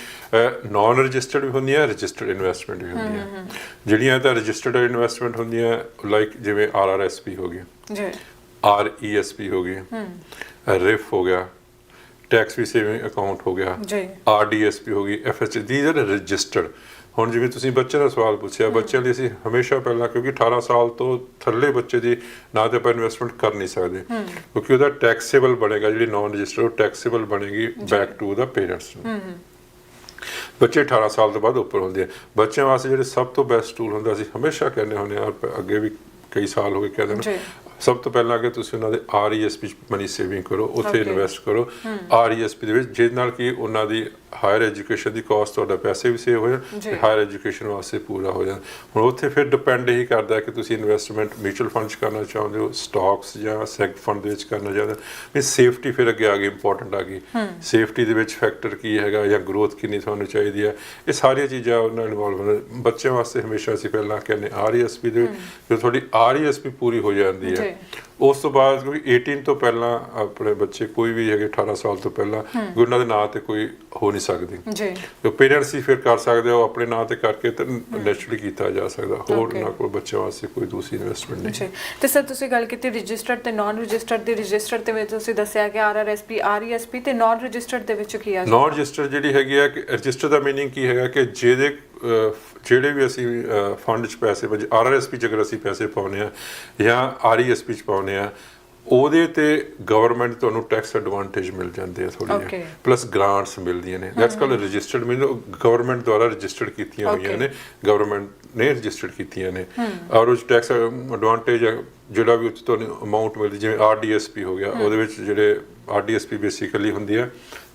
ਨਾਨ ਰਜਿਸਟਰਡ ਵੀ ਹੁੰਦੀਆਂ ਰਜਿਸਟਰਡ ਇਨਵੈਸਟਮੈਂਟ ਵੀ ਹੁੰਦੀਆਂ। ਜਿਹੜੀਆਂ ਤਾਂ ਰਜਿਸਟਰਡ ਇਨਵੈਸਟਮੈਂਟ ਹੁੰਦੀਆਂ ਲਾਈਕ ਜਿਵੇਂ ਆਰਆਰਐਸਪੀ ਹੋ ਗਿਆ। ਜੀ। ਆਰਈਐਸਪੀ ਹੋ ਗਈ। ਰਿਫ ਹੋ ਗਿਆ। ਟੈਕਸ ਵੀ ਸੇਵਿੰਗ ਅਕਾਊਂਟ ਹੋ ਗਿਆ। ਜੀ। ਆਰਡੀਐਸਪੀ ਹੋ ਗਈ। ਐਫਐਸਸੀ ਦੀਜ਼ ਆਰ ਰਜਿਸਟਰਡ ਹੁਣ ਜਿਵੇਂ ਤੁਸੀਂ ਬੱਚੇ ਦਾ ਸਵਾਲ ਪੁੱਛਿਆ ਬੱਚਿਆਂ ਲਈ ਅਸੀਂ ਹਮੇਸ਼ਾ ਪਹਿਲਾਂ ਕਿਉਂਕਿ 18 ਸਾਲ ਤੋਂ ਥੱਲੇ ਬੱਚੇ ਦੀ ਨਾ ਤੇ ਆਪਾਂ ਇਨਵੈਸਟਮੈਂਟ ਕਰ ਨਹੀਂ ਸਕਦੇ। ਕਿਉਂਕਿ ਉਹਦਾ ਟੈਕਸੇਬਲ ਬਣੇਗਾ ਜਿਹੜੀ ਨਾਨ ਰਜਿਸਟਰਡ ਉਹ ਟੈਕਸੇਬਲ ਬਣੇਗੀ ਬੈਕ ਟੂ ਦਾ ਪੇਰੈਂਟਸ ਨੂੰ। ਬੱਚੇ 18 ਸਾਲ ਤੋਂ ਬਾਅਦ ਉੱਪਰ ਹੁੰਦੇ ਆ। ਬੱਚਿਆਂ ਵਾਸਤੇ ਜਿਹੜੇ ਸਭ ਤੋਂ ਬੈਸਟ ਟੂਲ ਹੁੰਦਾ ਅਸੀਂ ਹਮੇਸ਼ਾ ਕਹਿੰਦੇ ਹੁੰਦੇ ਆ ਅੱਗੇ ਵੀ ਕਈ ਸਾਲ ਹੋ ਗਏ ਕਹਿੰਦੇ। ਨੇ ਸਭ ਤੋਂ ਪਹਿਲਾਂ ਕਿ ਤੁਸੀਂ ਉਹਨਾਂ ਦੇ ਆਰਈਐਸਪੀ ਮਨੀ ਸੇਵਿੰਗ ਕਰੋ ਉੱਥੇ. ਇਨਵੈਸਟ ਕਰੋ ਆਰਈਐਸਪੀ ਦੇ ਵਿੱਚ ਜਿਹਦੇ ਨਾਲ ਕਿ ਉਹਨਾਂ ਦੀ ਹਾਇਰ ਐਜੂਕੇਸ਼ਨ ਦੀ ਕਾਸਟ ਤੁਹਾਡਾ ਪੈਸੇ ਵੀ ਸੇਵ ਹੋ ਜਾਣ ਜੀ। ਤੇ ਹਾਇਰ ਐਜੂਕੇਸ਼ਨ ਵਾਸਤੇ ਪੂਰਾ ਹੋ ਜਾਣ। ਹੁਣ ਉੱਥੇ ਫਿਰ ਡਿਪੈਂਡ ਇਹੀ ਕਰਦਾ ਹੈ ਕਿ ਤੁਸੀਂ ਇਨਵੈਸਟਮੈਂਟ ਮਿਊਚੁਅਲ ਫੰਡ 'ਚ ਕਰਨਾ ਚਾਹੁੰਦੇ ਹੋ ਸਟਾਕਸ ਜਾਂ ਸੈਗ ਫੰਡ ਦੇ ਵਿੱਚ ਕਰਨਾ ਚਾਹੁੰਦੇ ਹੋ। ਵੀ ਸੇਫਟੀ ਫਿਰ ਅੱਗੇ ਆ ਗਈ ਇੰਪੋਰਟੈਂਟ ਆ ਗਈ। ਸੇਫਟੀ ਦੇ ਵਿੱਚ ਫੈਕਟਰ ਕੀ ਹੈਗਾ ਜਾਂ ਗਰੋਥ ਕਿੰਨੀ ਤੁਹਾਨੂੰ ਚਾਹੀਦੀ ਹੈ ਇਹ ਸਾਰੀਆਂ ਚੀਜ਼ਾਂ ਉਹਨਾਂ ਇਨਵੋਲਵ ਨੇ ਬੱਚਿਆਂ ਵਾਸਤੇ ਹਮੇਸ਼ਾ ਅਸੀਂ ਪਹਿਲਾਂ ਕਹਿੰਦੇ ਆਰਈਐਸਪੀ ਦੇ ਜਦੋਂ ਤੁਹਾਡੀ ਆਰਈਐਸਪੀ ਪੂਰੀ ਹੋ ਜਾਂਦੀ ਹੈ ਜੀ। ਉਸ ਤੋਂ ਬਾਅਦ ਕੋਈ 18 ਤੋਂ ਪਹਿਲਾਂ ਆਪਣੇ ਬੱਚੇ ਕੋਈ ਵੀ ਹੈਗੇ 18 ਸਾਲ ਤੋਂ ਪਹਿਲਾਂ ਉਹਨਾਂ ਦੇ ਨਾਂ ਤੇ ਕੋਈ ਹੋ ਨਹੀਂ ਸਕਦੀ। ਜੀ। ਤੇ ਪੇਰੈਂਟਸ ਹੀ ਫਿਰ ਕਰ ਸਕਦੇ ਹੋ ਆਪਣੇ ਨਾਂ ਤੇ ਕਰਕੇ ਤੇ ਨੈਚੁਰਲੀ ਕੀਤਾ ਜਾ ਸਕਦਾ। ਹੋਰ. ਨਾ ਕੋਈ ਬੱਚਿਆਂ ਵਾਸਤੇ ਕੋਈ ਦੂਸਰੀ ਇਨਵੈਸਟਮੈਂਟ ਨਹੀਂ। ਜੀ। ਤੇ ਸਰ ਤੁਸੀਂ ਗੱਲ ਕੀਤੀ ਰਜਿਸਟਰਡ ਤੇ ਨਾਨ ਰਜਿਸਟਰਡ ਦੇ। ਰਜਿਸਟਰਡ ਦੇ ਵਿੱਚ ਤੁਸੀਂ ਦੱਸਿਆ ਕਿ ਆਰਆਰਐਸਪੀ ਆਰਈਐਸਪੀ ਤੇ ਨਾਨ ਰਜਿਸਟਰਡ ਦੇ ਵਿੱਚ ਕੀ ਆ? ਨਾਨ ਰਜਿਸਟਰ ਜਿਹੜੀ ਹੈਗੀ ਆ ਕਿ ਰਜਿਸਟਰ ਦਾ ਮੀਨਿੰਗ ਕੀ ਹੈਗਾ ਕਿ ਜਿਹਦੇ ਜਿਹੜੇ ਵੀ ਅਸੀਂ ਫੰਡ 'ਚ ਪੈਸੇ ਵਜ ਆਰਆਰਐਸਪੀ 'ਚ ਅਗਰ ਅਸੀਂ ਪੈਸੇ ਪਾਉਨੇ ਆ ਜਾਂ ਆਰਈਐਸਪੀ 'ਚ ਪਾਉਨੇ ਆ ਉਹਦੇ ਤੇ ਗਵਰਨਮੈਂਟ ਤੁਹਾਨੂੰ ਟੈਕਸ ਐਡਵਾਂਟੇਜ ਮਿਲ ਜਾਂਦੇ ਆ Okay. ਪਲੱਸ ਗ੍ਰਾਂਟਸ ਮਿਲਦੀਆਂ ਨੇ। That's called registered mean government ਦੁਆਰਾ ਰਜਿਸਟਰਡ ਕੀਤੀਆਂ ਹੋਈਆਂ. ਨੇ। ਗਵਰਨਮੈਂਟ ਨੇ ਰਜਿਸਟਰਡ ਕੀਤੀਆਂ ਨੇ। ਔਰ ਉਸ ਟੈਕਸ ਐਡਵਾਂਟੇਜ ਜਿਹੜਾ ਵੀ ਉੱਥੇ ਤੁਹਾਨੂੰ ਅਮਾਉਂਟ ਮਿਲਦੀ ਜਿਵੇਂ ਆਰਡੀਐਸਪੀ ਹੋ ਗਿਆ ਉਹਦੇ ਵਿੱਚ ਜਿਹੜੇ ਆਰਡੀਐਸਪੀ ਬੇਸਿਕਲੀ ਹੁੰਦੀ ਹੈ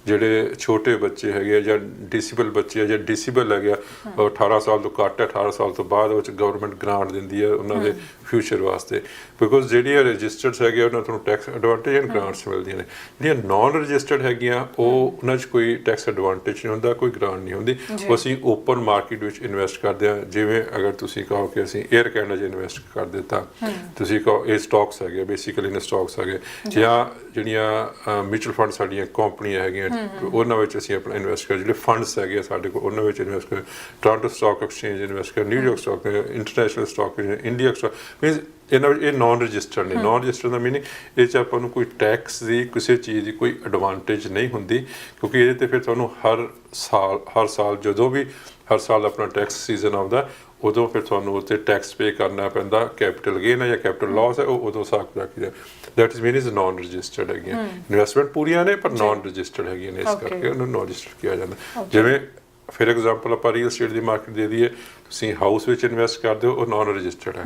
ਜਿਹੜੇ ਛੋਟੇ ਬੱਚੇ ਹੈਗੇ ਆ ਜਾਂ ਡਿਸੇਬਲ ਬੱਚੇ ਆ ਜਾਂ ਡਿਸੇਬਲ ਹੈਗੇ ਆ, ਉਹ 18 ਸਾਲ ਤੋਂ ਘੱਟ ਹੈ 18 ਸਾਲ ਤੋਂ ਬਾਅਦ ਉਹ ਚ ਗਵਰਨਮੈਂਟ ਗ੍ਰਾਂਟ ਦਿੰਦੀ ਹੈ, ਉਹਨਾਂ ਦੇ ਫਿਊਚਰ ਵਾਸਤੇ ਬਿਕੋਜ਼ ਜਿਹੜੀਆਂ ਰਜਿਸਟਰਡ ਹੈਗੇ ਉਹਨਾਂ ਤੋਂ ਟੈਕਸ ਐਡਵਾਂਟੇਜ ਐਂਡ ਗ੍ਰਾਂਟਸ ਮਿਲਦੀਆਂ ਨੇ। ਜਿਹੜੀਆਂ ਨਾਨ ਰਜਿਸਟਰਡ ਹੈਗੀਆਂ ਉਹ ਉਹਨਾਂ 'ਚ ਕੋਈ ਟੈਕਸ ਐਡਵਾਂਟੇਜ ਨਹੀਂ ਹੁੰਦਾ ਕੋਈ ਗ੍ਰਾਂਟ ਨਹੀਂ ਹੁੰਦੀ। ਉਹ ਅਸੀਂ ਓਪਨ ਮਾਰਕੀਟ ਵਿੱਚ ਇਨਵੈਸਟ ਕਰਦੇ ਆ ਜਿਵੇਂ ਅਗਰ ਤੁਸੀਂ ਕਹੋ ਕਿ ਅਸੀਂ 에ਅਰ ਕੈਨੇਡਾ 'ਚ ਇਨਵੈਸਟ ਕਰ ਦਿੱਤਾ ਤੁਸੀਂ ਕਹੋ ਇਹ ਸਟਾਕਸ ਹੈਗੇ ਬੇਸਿਕਲੀ ਨੇ ਸਟਾਕਸ ਹੈਗੇ। ਜਾਂ। ਜਿਹੜੀਆਂ ਮਿਊਚੁਅਲ ਫੰਡ ਸਾਡੀਆਂ ਕੰਪਨੀਆਂ ਹੈਗੀਆਂ ਉਹਨਾਂ ਵਿੱਚ ਅਸੀਂ ਆਪਣਾ ਇਨਵੈਸਟ ਕਰ ਜਿਹੜੇ ਫੰਡਸ ਹੈਗੇ ਸਾਡੇ ਕੋਲ ਉਹਨਾਂ ਵਿੱਚ ਇਨਵੈਸਟ ਕਰ ਟੋਰਾਂਟੋ ਸਟਾਕ ਐਕਸਚੇਂਜ ਇਨਵੈਸਟ ਕਰ New York stock international stock India stock means ਇਹਨਾਂ ਇਹ ਨਾਨ ਰਜਿਸਟਰਡ ਨੇ। ਨਾਨ ਰਜਿਸਟਰਡ ਦਾ ਮੀਨਿੰਗ ਇਹ ਚ ਆਪਾਂ ਨੂੰ ਕੋਈ ਟੈਕਸ ਦੀ ਕਿਸੇ ਚੀਜ਼ ਦੀ ਕੋਈ ਐਡਵਾਂਟੇਜ ਨਹੀਂ ਹੁੰਦੀ ਕਿਉਂਕਿ ਇਹਦੇ ਤੇ ਫਿਰ ਤੁਹਾਨੂੰ ਹਰ ਸਾਲ ਹਰ ਸਾਲ ਜਦੋਂ ਵੀ ਹਰ ਸਾਲ ਆਪਣਾ ਟੈਕਸ ਸੀਜ਼ਨ ਆਉਂਦਾ ਉਦੋਂ ਫਿਰ ਤੁਹਾਨੂੰ ਉੱਤੇ ਟੈਕਸ ਪੇ ਕਰਨਾ ਪੈਂਦਾ। ਕੈਪੀਟਲ ਗੇਨ ਹੈ ਜਾਂ ਕੈਪੀਟਲ ਲਾਸ ਹੈ ਉਹ ਉਦੋਂ ਸਾਕ ਰੱਖੀ ਦਾ that is means non registered ਹੈਗੀਆਂ। ਇਨਵੈਸਟਮੈਂਟ ਪੂਰੀਆਂ ਨੇ ਪਰ ਨਾਨ ਰਜਿਸਟਰਡ ਹੈਗੀਆਂ ਨੇ। ਇਸ. ਕਰਕੇ ਉਹਨੂੰ ਨਾਨ ਰਜਿਸਟਰ ਕੀਤਾ ਜਾਂਦਾ। ਜਿਵੇਂ ਫਿਰ ਐਗਜ਼ਾਮਪਲ ਆਪਾਂ ਰੀਅਲ ਸਟੇਟ ਦੀ ਮਾਰਕੀਟ ਦੇ ਦਈਏ ਤੁਸੀਂ ਹਾਊਸ ਵਿੱਚ ਇਨਵੈਸਟ ਕਰਦੇ ਹੋ ਉਹ ਨਾਨ ਰਜਿਸਟਰਡ ਹੈ।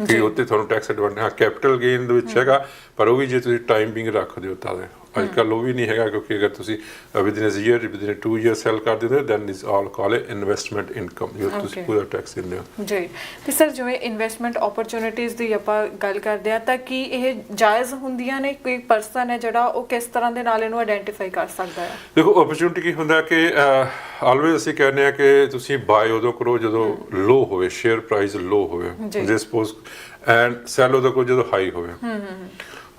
ਕਿ ਉੱਤੇ ਤੁਹਾਨੂੰ ਟੈਕਸ ਐਡਵਾਂਟੇਜ ਹਾਂ ਕੈਪੀਟਲ ਗੇਨ ਦੇ ਵਿੱਚ ਹੈਗਾ ਪਰ ਉਹ ਵੀ ਜੇ ਤੁਸੀਂ ਟਾਈਮ ਬਿੰਗ ਰੱਖਦੇ ਹੋ ਤਾਂ ਅੱਜ ਕੱਲ ਉਹ ਵੀ ਨਹੀਂ ਹੈਗਾ ਕਿਉਂਕਿ ਅਗਰ ਤੁਸੀਂ within a year within 2 year sell ਕਰ ਦਿੰਦੇ then is all call investment income ਜੋ ਤੁਸੀਂ ਪੂਰਾ ਟੈਕਸ ਦਿੰਦੇ ਹੋ। ਜੀ। ਤੇ ਸਰ ਜਿਵੇਂ ਇਨਵੈਸਟਮੈਂਟ ਓਪਰਚ्युनिटीज ਦੀ ਆਪਾਂ ਗੱਲ ਕਰਦੇ ਆ ਤਾਂ ਕੀ ਇਹ ਜਾਇਜ਼ ਹੁੰਦੀਆਂ ਨੇ? ਕੋਈ ਪਰਸਨ ਹੈ ਜਿਹੜਾ ਉਹ ਕਿਸ ਤਰ੍ਹਾਂ ਦੇ ਨਾਲ ਇਹਨੂੰ ਆਇਡੈਂਟੀਫਾਈ ਕਰ ਸਕਦਾ ਹੈ? ਦੇਖੋ ਓਪਰਚ्युनिटी ਕੀ ਹੁੰਦਾ ਕਿ ਆਲਵੇਜ਼ ਅਸੀਂ ਕਹਿੰਦੇ ਆ ਕਿ ਤੁਸੀਂ ਬਾਏ ਉਦੋਂ ਕਰੋ ਜਦੋਂ ਲੋ ਹੋਵੇ ਸ਼ੇਅਰ ਪ੍ਰਾਈਸ ਲੋ ਹੋਵੇ। ਜੇ। ਸਪੋਜ਼ ਐਂਡ ਸੈਲ ਉਦੋਂ ਕਰੋ ਜਦੋਂ ਹਾਈ ਹੋਵੇ। ਹੂੰ ਹੂੰ।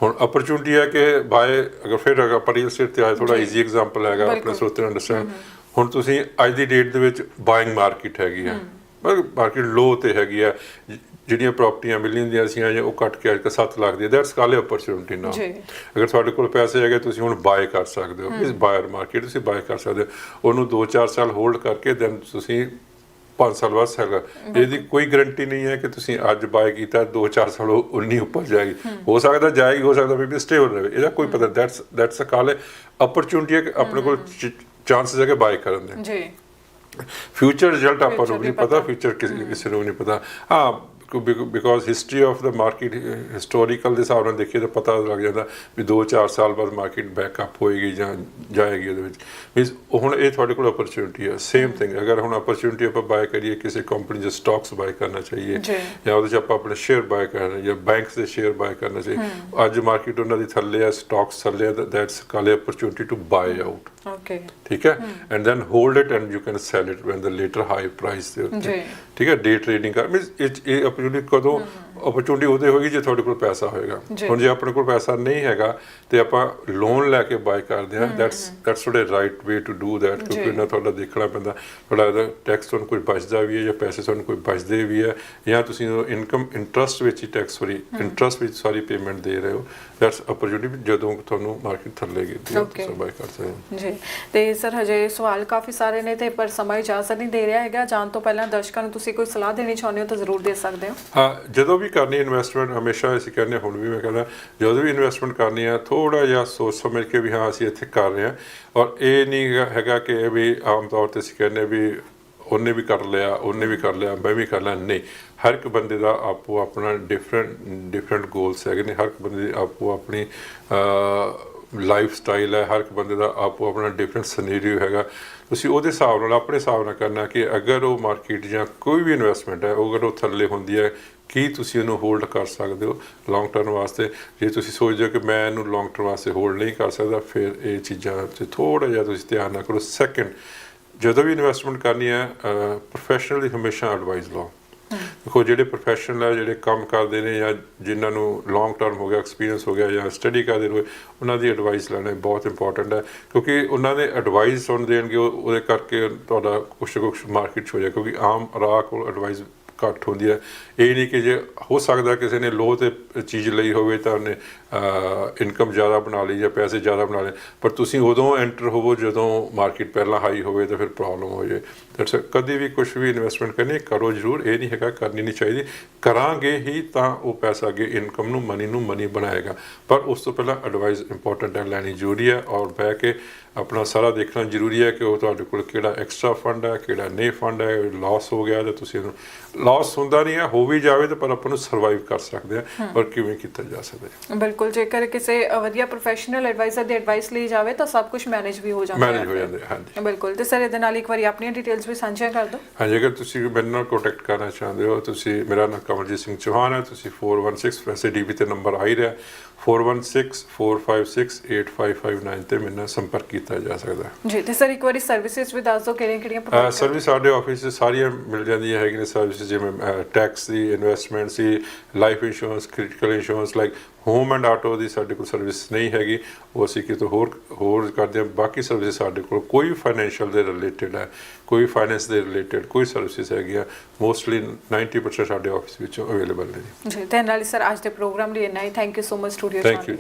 ਹੁਣ ਓਪਰਚ्युनिटी ਹੈ ਕਿ ਭਾਏ ਅਗਰ ਫਿਰ ਅਗਰ ਪਰੀਲ ਸਟੇਟ ਤੇ ਆਏ ਥੋੜਾ ਈਜ਼ੀ ਐਗਜ਼ਾਮਪਲ ਹੈਗਾ ਆਪਣੇ ਸੋਚਦੇ ਅੰਡਰਸਟੈਂਡ ਹੁਣ ਤੁਸੀਂ ਅੱਜ ਦੀ ਡੇਟ ਦੇ ਵਿੱਚ ਬਾਇੰਗ ਮਾਰਕੀਟ ਹੈਗੀ ਹੈ ਪਰ ਮਾਰਕੀਟ ਲੋ ਤੇ ਹੈਗੀ ਆ। ਜਿਹੜੀਆਂ ਪ੍ਰਾਪਰਟੀਆਂ ਮਿਲੀਆਂ ਦੀਆਂ ਸੀ ਜਾਂ ਉਹ ਕੱਟ ਕੇ ਅੱਜ ਕੱਲ 7 ਲੱਖ ਦੀ ਦੈਟਸ ਕਾਲੇ ਓਪਰਚ्युनिटी ਨਾ ਅਗਰ ਤੁਹਾਡੇ ਕੋਲ ਪੈਸੇ ਹੈਗੇ ਤੁਸੀਂ ਹੁਣ ਬਾਏ ਕਰ ਸਕਦੇ ਹੋ। ਇਸ ਬਾਇਰ ਮਾਰਕੀਟ ਤੁਸੀਂ ਬਾਏ ਕਰ ਸਕਦੇ ਹੋ। ਉਹਨੂੰ 2-4 ਸਾਲ ਹੋਲਡ ਕਰਕੇ ਦੈਨ ਤੁਸੀਂ 5 ਸਾਲ ਬਾਅਦ ਸਰਗਾ ਇਹਦੀ ਕੋਈ ਗਰੰਟੀ ਨਹੀਂ ਹੈ ਕਿ ਤੁਸੀਂ ਅੱਜ ਬਾਏ ਕੀਤਾ 2-4 ਸਾਲ ਉਹ 19 ਉੱਪਰ ਜਾਏਗੀ। ਹੋ ਸਕਦਾ ਜਾਏਗੀ ਹੋ ਸਕਦਾ ਵੀ ਸਟੇਬਲ ਰਹੇ। ਇਹਦਾ ਕੋਈ ਪਤਾ ਦੈਟਸ ਦੈਟਸ ਅ ਕਾਲ ਹੈ। ਓਪਰਚੁਨਿਟੀ ਹੈ ਕਿ ਆਪਣੇ ਕੋਲ ਚਾਂਸਸ ਹੈ ਕਿ ਬਾਏ ਕਰਨ ਦੇ। ਜੀ। ਫਿਊਚਰ ਰਿਜ਼ਲਟ ਆਪਾਂ ਨੂੰ ਨਹੀਂ ਪਤਾ ਫਿਊਚਰ ਕਿਸੇ ਨੂੰ ਨਹੀਂ ਪਤਾ। ਹਾਂ because history of the market historical ਦੇ ਹਿਸਾਬ ਨਾਲ ਦੇਖੀਏ ਤਾਂ ਪਤਾ ਲੱਗ ਜਾਂਦਾ ਵੀ 2-4 ਸਾਲ ਬਾਅਦ ਮਾਰਕੀਟ ਬੈਕ ਅਪ ਹੋਏਗੀ ਜਾਂ ਜਾਏਗੀ ਉਹਦੇ ਵਿੱਚ। ਮੀਨਸ ਹੁਣ ਇਹ ਤੁਹਾਡੇ ਕੋਲ ਓਪਰਚ्युनिटी ਹੈ ਸੇਮ ਥਿੰਗ ਅਗਰ ਹੁਣ ਓਪਰਚੁਨਿਟੀ ਆਪਾਂ ਬਾਏ ਕਰੀਏ ਕਿਸੇ ਕੰਪਨੀ ਦੇ ਸਟਾਕਸ ਬਾਏ ਕਰਨਾ ਚਾਹੀਏ ਜਾਂ। ਉਹਦੇ ਚ ਆਪਾਂ ਆਪਣੇ ਸ਼ੇਅਰ ਬਾਏ ਕਰਨਾ ਜਾਂ ਬੈਂਕਸ ਦੇ ਸ਼ੇਅਰ ਬਾਏ ਕਰਨਾ ਚਾਹੀਏ। ਅੱਜ ਮਾਰਕੀਟ ਉਹਨਾਂ ਦੀ ਥੱਲੇ ਆ ਸਟਾਕਸ ਥੱਲੇ ਆ that's called opportunity to buy out okay ਠੀਕ ਹੈ and then hold it and you can sell it when the later high price ਦੇ ਉੱਤੇ। ਠੀਕ ਹੈ ਡੇ ਟ੍ਰੇਡਿੰਗ ਕਰ ਮੀਨਸ ਇਹ ਇਹ opportunity ਕਦੋਂ ਓਪਰਚੁਨਿਟੀ ਉਹਦੇ ਹੋਏਗੀ ਜੇ ਤੁਹਾਡੇ ਕੋਲ ਪੈਸਾ ਹੋਏਗਾ। ਹੁਣ ਜੇ ਆਪਣੇ ਕੋਲ ਪੈਸਾ ਨਹੀਂ ਹੈਗਾ ਤੇ ਆਪਾਂ ਲੋਨ ਲੈ ਕੇ ਬਾਈ ਕਰਦੇ ਹਾਂ ਦੈਟਸ ਦੈਟਸ ਥੋੜੇ right way to do that. ਕਿਉਂਕਿ ਇਹਨਾਂ ਤੁਹਾਡਾ ਦੇਖਣਾ ਪੈਂਦਾ। ਤੁਹਾਡਾ ਟੈਕਸ ਤੁਹਾਨੂੰ ਕੋਈ ਬਚਦਾ ਵੀ ਹੈ ਜਾਂ ਪੈਸੇ ਤੁਹਾਨੂੰ ਕੋਈ ਬਚਦੇ ਵੀ ਹੈ ਜਾਂ ਤੁਸੀਂ ਇਨਕਮ ਇੰਟਰਸਟ ਵਿੱਚ ਹੀ ਟੈਕਸ ਫਰੀ ਇੰਟਰਸਟ ਵਿੱਚ ਸਾਰੀ ਪੇਮੈਂਟ ਦੇ ਰਹੇ ਹੋ। ਦੈਟਸ ਓਪਰਚੁਨਿਟੀ ਜਦੋਂ ਤੁਹਾਨੂੰ ਮਾਰਕੀਟ ਥੱਲੇ ਗਈ ਤੇ. ਤੁਸੀਂ ਬਾਈ ਕਰ ਸਕਦੇ ਹੋ। ਜੀ। ਤੇ ਸਰ ਹਜੇ ਸਵਾਲ ਕਾਫੀ ਸਾਰੇ ਨੇ ਤੇ ਪਰ ਸਮਾਂ ਇਜਾਜ਼ਤ ਨਹੀਂ ਦੇ ਰਿਹਾ ਹੈਗਾ। ਜਾਣ ਤੋਂ ਪਹਿਲਾਂ ਦਰਸ਼ਕਾਂ ਨੂੰ ਤੁਸੀਂ ਕੋਈ ਸਲਾਹ ਦੇਣੀ ਚਾਹੁੰਦੇ ਹੋ ਤਾਂ ਜ਼ਰੂਰ ਦੇ ਸਕਦੇ ਹੋ। ਹਾਂ ਜਦੋਂ ਵੀ ਵੀ ਕਰਨੀ ਇਨਵੈਸਟਮੈਂਟ ਹਮੇਸ਼ਾ ਅਸੀਂ ਕਹਿੰਦੇ ਹਾਂ, ਹੁਣ ਵੀ ਮੈਂ ਕਹਿੰਦਾ ਜਦੋਂ ਵੀ ਇਨਵੈਸਟਮੈਂਟ ਕਰਨੀ ਆ ਥੋੜਾ ਜਿਹਾ ਸੋਚ ਸਮਝ ਕੇ ਵੀ ਹਾਂ ਅਸੀਂ ਇੱਥੇ ਕਰ ਰਹੇ ਹਾਂ। ਔਰ ਇਹ ਨਹੀਂ ਹੈਗਾ- ਕਿ ਇਹ ਵੀ ਆਮ ਤੌਰ ਤੇ ਅਸੀਂ ਕਹਿੰਦੇ ਵੀ ਉਹਨੇ ਵੀ ਕਰ ਲਿਆ ਉਹਨੇ ਵੀ ਕਰ ਲਿਆ ਮੈਂ ਵੀ ਕਰ ਲਿਆ। ਨਹੀਂ ਹਰ ਇੱਕ ਬੰਦੇ ਦਾ ਆਪੋ ਆਪਣਾ ਡਿਫਰੈਂਟ ਡਿਫਰੈਂਟ ਗੋਲਸ ਹੈਗੇ ਨੇ। ਹਰ ਇੱਕ ਬੰਦੇ ਦੀ ਆਪੋ ਆਪਣੀ ਲਾਈਫ ਸਟਾਈਲ ਹੈ। ਹਰ ਇੱਕ ਬੰਦੇ ਦਾ ਆਪੋ ਆਪਣਾ ਡਿਫਰੈਂਟ ਸਿਨੈਰੀਓ ਹੈਗਾ। ਤੁਸੀਂ ਉਹਦੇ ਹਿਸਾਬ ਨਾਲ, ਆਪਣੇ ਹਿਸਾਬ ਨਾਲ ਕਰਨਾ ਕਿ ਅਗਰ ਉਹ ਮਾਰਕੀਟ ਜਾਂ ਕੋਈ ਵੀ ਇਨਵੈਸਟਮੈਂਟ ਹੈ, ਉਹ ਅਗਰ ਉਹ ਥੱਲੇ ਹੁੰਦੀ ਹੈ, ਕੀ ਤੁਸੀਂ ਇਹਨੂੰ ਹੋਲਡ ਕਰ ਸਕਦੇ ਹੋ ਲੌਂਗ ਟਰਮ ਵਾਸਤੇ? ਜੇ ਤੁਸੀਂ ਸੋਚਦੇ ਹੋ ਕਿ ਮੈਂ ਇਹਨੂੰ ਲੌਂਗ ਟਰਮ ਵਾਸਤੇ ਹੋਲਡ ਨਹੀਂ ਕਰ ਸਕਦਾ, ਫਿਰ ਇਹ ਚੀਜ਼ਾਂ ਤੇ ਥੋੜਾ ਜਿਹਾ ਤੁਸੀਂ ਧਿਆਨ ਨਾ ਕਰੋ। ਸੈਕੰਡ ਜਦੋਂ ਵੀ ਇਨਵੈਸਟਮੈਂਟ ਕਰਨੀ ਹੈ ਪ੍ਰੋਫੈਸ਼ਨਲੀ ਹਮੇਸ਼ਾ ਐਡਵਾਈਸ ਲਓ। ਦੇਖੋ, ਜਿਹੜੇ ਪ੍ਰੋਫੈਸ਼ਨਲ ਹੈ ਜਿਹੜੇ ਕੰਮ ਕਰਦੇ ਨੇ ਜਾਂ ਜਿਨ੍ਹਾਂ ਨੂੰ ਲੌਂਗ ਟਰਮ ਹੋ ਗਿਆ ਐਕਸਪੀਰੀਅੰਸ ਹੋ ਗਿਆ ਜਾਂ ਸਟੱਡੀ ਕਰਦੇ ਹੋਏ ਉਹਨਾਂ ਦੀ ਐਡਵਾਈਸ ਲੈਣਾ ਬਹੁਤ ਇੰਪੋਰਟੈਂਟ ਹੈ। ਕਿਉਂਕਿ ਉਹਨਾਂ ਦੇ ਐਡਵਾਈਸ ਸੁਣ ਦੇਣਗੇ, ਉਹ- ਉਹਦੇ ਕਰਕੇ ਤੁਹਾਡਾ ਕੁਛ ਨਾ ਕੁਛ ਮਾਰਕੀਟ 'ਚ ਹੋ ਜਾਏ ਕਿਉਂਕਿ ਆਮ ਰਾਹ ਕੋਲ ਐਡਵਾਈਸ ਘੱਟ ਹੁੰਦੀ ਹੈ। ਇਹ ਨਹੀਂ ਕਿ ਜੇ ਹੋ ਸਕਦਾ ਕਿਸੇ ਨੇ ਲੋ ਤੇ ਚੀਜ਼ ਲਈ ਹੋਵੇ ਤਾਂ ਉਹਨੇ ਇਨਕਮ ਜ਼ਿਆਦਾ ਬਣਾ ਲਈ ਜਾਂ ਪੈਸੇ ਜ਼ਿਆਦਾ ਬਣਾ ਲਏ। ਪਰ ਤੁਸੀਂ ਉਦੋਂ ਐਂਟਰ ਹੋਵੋ ਜਦੋਂ ਮਾਰਕੀਟ ਪਹਿਲਾਂ ਹਾਈ ਹੋਵੇ ਤਾਂ ਫਿਰ ਪ੍ਰੋਬਲਮ ਹੋ ਜਾਏ। ਦੈਟਸ ਕਦੀ ਵੀ ਕੁਝ ਵੀ ਇਨਵੈਸਟਮੈਂਟ ਕਰਨੀ ਕਰੋ ਜ਼ਰੂਰ। ਇਹ ਨਹੀਂ ਹੈਗਾ, ਕਰਨੀ ਨਹੀਂ ਚਾਹੀਦੀ। ਕਰਾਂਗੇ ਹੀ ਤਾਂ ਉਹ ਪੈਸਾ ਅੱਗੇ ਇਨਕਮ ਨੂੰ ਮਨੀ ਨੂੰ ਮਨੀ ਬਣਾਏਗਾ। ਪਰ ਉਸ ਤੋਂ ਪਹਿਲਾਂ ਐਡਵਾਈਸ ਇੰਪੋਰਟੈਂਟ ਹੈ, ਲੈਣੀ ਜ਼ਰੂਰੀ ਹੈ ਔਰ ਬਹਿ ਕੇ ਆਪਣਾ ਸਾਰਾ ਦੇਖਣਾ ਜ਼ਰੂਰੀ ਹੈ ਕਿ ਉਹ ਤੁਹਾਡੇ ਕੋਲ ਕਿਹੜਾ ਐਕਸਟਰਾ ਫੰਡ ਹੈ ਕਿਹੜਾ ਨਹੀਂ ਫੰਡ ਹੈ ਲਾਸ ਹੋ ਗਿਆ ਤਾਂ ਤੁਸੀਂ ਇਹਨੂੰ ਲਾਸ ਹੁੰਦਾ ਨਹੀਂ ਹੈ ਹੋ ਵੀ ਜਾਵੇ ਤਾਂ ਪਰ ਆਪਾਂ ਨੂੰ ਸਰਵਾਈਵ ਕਰ ਸਕਦੇ ਹਾਂ ਔਰ ਕਿਵੇਂ ਕੀਤਾ ਜਾ ਸਕਦਾ ਹੈ। ਬਿਲਕੁਲ ਜੇਕਰ ਕਿਸੇ ਵਧੀਆ ਪ੍ਰੋਫੈਸ਼ਨਲ ਐਡਵਾਈਜ਼ਰ ਦੀ ਐਡਵਾਈਸ ਲਈ ਜਾਵੇ ਤਾਂ ਸਭ ਕੁਝ ਮੈਨੇਜ ਵੀ ਹੋ ਜਾਂਦਾ ਹੈ ਮੈਨੇਜ ਹੋ ਜਾਂਦੇ ਹਾਂਜੀ। ਬਿਲਕੁਲ ਤੇ ਸਰ ਇਹਦੇ ਨਾਲ ਇੱਕ ਵਾਰੀ ਆਪਣੀਆਂ ਡਿਟੇਲਸ ਵੀ ਸਾਂਝੀਆਂ ਕਰ ਦਿਓ। ਹਾਂਜੀ ਅਗਰ ਤੁਸੀਂ ਮੇਰੇ ਨਾਲ ਕੰਟੈਕਟ ਕਰਨਾ ਚਾਹੁੰਦੇ ਹੋ ਤੁਸੀਂ ਮੇਰਾ ਨਾਮ ਕਮਲਜੀਤ ਸਿੰਘ ਚੌਹਾਨ ਹੈ ਤੁਸੀਂ 416 ਵੈਸੇ ਡੀਬੀ ਤੇ ਨੰਬਰ ਆ ਹੀ ਰਿਹਾ। 4164568559 ਤੇ ਮੇਰੇ ਨਾਲ ਸੰਪਰਕ ਕੀਤਾ ਜਾ ਸਕਦਾ ਹੈ। ਜੀ ਤੇ ਸਰ ਇੱਕ ਵਾਰੀ ਸਰਵਿਸਿਜ਼ ਵੀ ਦੱਸ ਦਿਓ ਕਿਹੜੀਆਂ ਕਿਹੜੀਆਂ provide ਸਰਵਿਸ ਸਾਡੇ ਆਫਿਸ 'ਚ ਸਾਰੀਆਂ ਮਿਲ ਜਾਂਦੀਆਂ ਹੈਗੀਆਂ ਨੇ ਸਰਵਿਸ ਜਿਵੇਂ ਟੈਕਸ ਦੀ investment C life insurance critical insurance like home and auto ਦੀ ਸਾਡੇ ਕੋਲ ਸਰਵਿਸ ਨਹੀਂ ਹੈਗੀ ਉਹ ਅਸੀਂ ਕਿਤੋਂ ਹੋਰ ਹੋਰ ਕਰਦੇ ਹਾਂ। ਬਾਕੀ ਸਰਵਿਸ ਸਾਡੇ ਕੋਲ ਕੋਈ ਫਾਈਨੈਂਸ਼ੀਅਲ ਦੇ ਰਿਲੇਟਡ ਹੈ ਕੋਈ ਫਾਈਨੈਂਸ ਦੇ ਰਿਲੇਟਡ ਕੋਈ ਸਰਵਿਸਿਜ਼ ਹੈਗੀਆਂ ਮੋਸਟਲੀ 90% ਸਾਡੇ ਆਫਿਸ ਵਿੱਚ ਅਵੇਲੇਬਲ ਨੇ ਜੀ। ਜੀ ਤੇ ਨਾਲ ਸਰ ਅੱਜ ਦੇ ਪ੍ਰੋਗਰਾਮ ਲਈ ਇੰਨਾ ਹੀ। Thank you so much studio Thank you.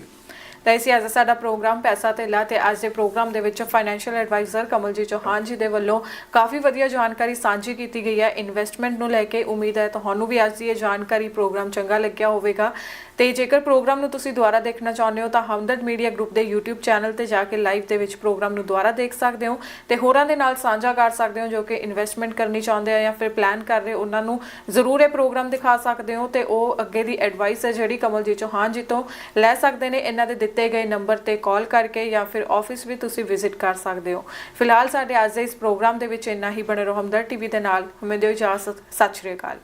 ਤਾਂ ਇਸੇ ਅੱਜ ਸਾਡਾ ਪ੍ਰੋਗਰਾਮ ਪੈਸਾ ਧੇਲਾ ਲਾ ਤੇ ਅੱਜ ਦੇ ਪ੍ਰੋਗਰਾਮ ਦੇ ਵਿੱਚ ਫਾਈਨੈਂਸ਼ੀਅਲ ਐਡਵਾਈਜ਼ਰ ਕਮਲਜੀਤ ਚੌਹਾਨ ਜੀ ਦੇ ਵੱਲੋਂ ਕਾਫੀ ਵਧੀਆ ਜਾਣਕਾਰੀ ਸਾਂਝੀ ਕੀਤੀ ਗਈ ਹੈ। ਇਨਵੈਸਟਮੈਂਟ ਨੂੰ ਲੈ ਕੇ ਉਮੀਦ ਹੈ ਤੁਹਾਨੂੰ ਵੀ ਅੱਜ ਦੀ ਇਹ ਜਾਣਕਾਰੀ ਪ੍ਰੋਗਰਾਮ ਚੰਗਾ ਲੱਗਿਆ ਹੋਵੇਗਾ। ਤੇ ਜੇਕਰ ਪ੍ਰੋਗਰਾਮ ਨੂੰ ਤੁਸੀਂ ਦੁਬਾਰਾ ਦੇਖਣਾ ਚਾਹੁੰਦੇ ਹੋ ਤਾਂ ਹਮਦਰਦ ਮੀਡੀਆ ਗਰੁੱਪ ਦੇ YouTube ਚੈਨਲ ਤੇ ਜਾ ਕੇ ਲਾਈਵ ਦੇ ਵਿੱਚ ਪ੍ਰੋਗਰਾਮ ਨੂੰ ਦੁਬਾਰਾ ਦੇਖ ਸਕਦੇ ਹੋ ਤੇ ਹੋਰਾਂ ਦੇ ਨਾਲ ਸਾਂਝਾ ਕਰ ਸਕਦੇ ਹੋ ਜੋ ਕਿ ਇਨਵੈਸਟਮੈਂਟ ਕਰਨੀ ਚਾਹੁੰਦੇ ਆ ਜਾਂ ਫਿਰ ਪਲਾਨ ਕਰ ਰਹੇ ਉਹਨਾਂ ਨੂੰ ਜ਼ਰੂਰ ਇਹ ਪ੍ਰੋਗਰਾਮ ਦਿਖਾ ਸਕਦੇ ਹੋ ਤੇ ਉਹ ਅੱਗੇ ਦੀ ਐਡਵਾਈਸ ਹੈ ਜਿਹੜੀ ਕਮਲਜੀਤ ਚੌਹਾਨ ਜੀ ਤੋਂ ਲੈ ਸਕਦੇ ਨੇ। ਇਹਨਾਂ ਦੇ ਦਿੱਤੇ ਗਏ ਨੰਬਰ ਤੇ ਕਾਲ ਕਰਕੇ ਜਾਂ ਫਿਰ ਆਫਿਸ ਵੀ ਤੁਸੀਂ ਵਿਜ਼ਿਟ ਕਰ ਸਕਦੇ ਹੋ ਫਿਲਹਾਲ ਸਾਡੇ ਅੱਜ ਦੇ ਇਸ ਪ੍ਰੋਗਰਾਮ ਦੇ ਵਿੱਚ ਇੰਨਾ ਹੀ ਬਣੇ ਰਹੋ ਹਮਦਰ ਟੀਵੀ ਦੇ ਨਾਲ ਹਮੇ ਦਿਓ ਇਜਾਜ਼ਤ ਸਤਿ ਸ਼੍ਰੀ ਅਕਾਲ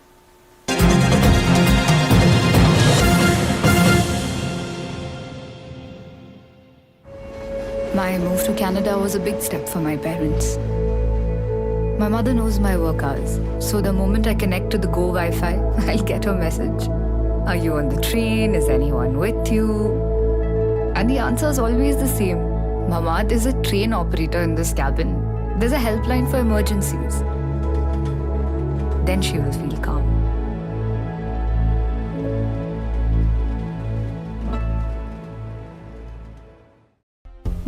My move to Canada was a big step for my parents. My mother knows my work hours, so the moment I connect to the Go Wi Fi, I'll get a message. Are you on the train? Is anyone with you? And the answer is always the same Mamad is a train operator in this cabin. There's a helpline for emergencies. Then she will feel calm.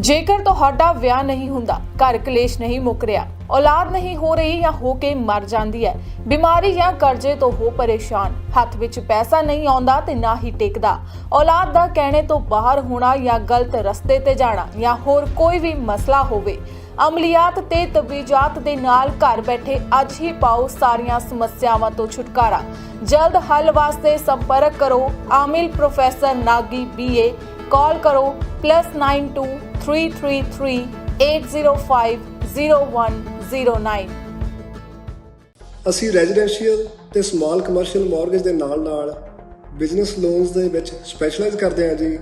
ਜੇਕਰ ਤੁਹਾਡਾ ਵਿਆਹ ਨਹੀਂ ਹੁੰਦਾ, ਘਰ ਕਲੇਸ਼ ਨਹੀਂ ਮੁੱਕ ਰਿਹਾ, ਔਲਾਦ ਨਹੀਂ ਹੋ ਰਹੀ ਜਾਂ ਹੋ ਕੇ ਮਰ ਜਾਂਦੀ ਹੈ, ਬਿਮਾਰੀ ਜਾਂ ਕਰਜ਼ੇ ਤੋਂ ਹੋ ਪਰੇਸ਼ਾਨ, ਹੱਥ ਵਿੱਚ ਪੈਸਾ ਨਹੀਂ ਆਉਂਦਾ ਤੇ ਨਾ ਹੀ ਟਿਕਦਾ, ਔਲਾਦ ਦਾ ਕਹਿਣੇ ਤੋਂ ਬਾਹਰ ਹੋਣਾ ਜਾਂ ਗਲਤ ਰਸਤੇ ਤੇ ਜਾਣਾ ਜਾਂ ਹੋਰ ਕੋਈ ਵੀ ਮਸਲਾ ਹੋਵੇ, ਅਮਲੀਆਤ ਤੇ ਤਬੀਜ਼ਾਤ ਦੇ ਨਾਲ ਘਰ ਬੈਠੇ ਅੱਜ ਹੀ ਪਾਓ ਸਾਰੀਆਂ ਸਮੱਸਿਆਵਾਂ ਤੋਂ ਛੁਟਕਾਰਾ। ਜਲਦ ਹੱਲ ਵਾਸਤੇ ਸੰਪਰਕ ਕਰੋ, ਆਮਿਲ ਪ੍ਰੋਫੈਸਰ ਨਾਗੀ ਬੀਏ ਕਾਲ ਕਰੋ +933380500109 ਅਸੀਂ ਰੈਜ਼ੀਡੈਂਸ਼ੀਅਲ ਤੇ ਸਮਾਲ ਕਮਰਸ਼ੀਅਲ ਮਾਰਗੇਜ ਦੇ ਨਾਲ ਨਾਲ ਬਿਜ਼ਨਸ ਲੋਨਸ ਦੇ ਵਿੱਚ ਸਪੈਸ਼ਲਾਈਜ਼ ਕਰਦੇ ਹਾਂ ਜੀ।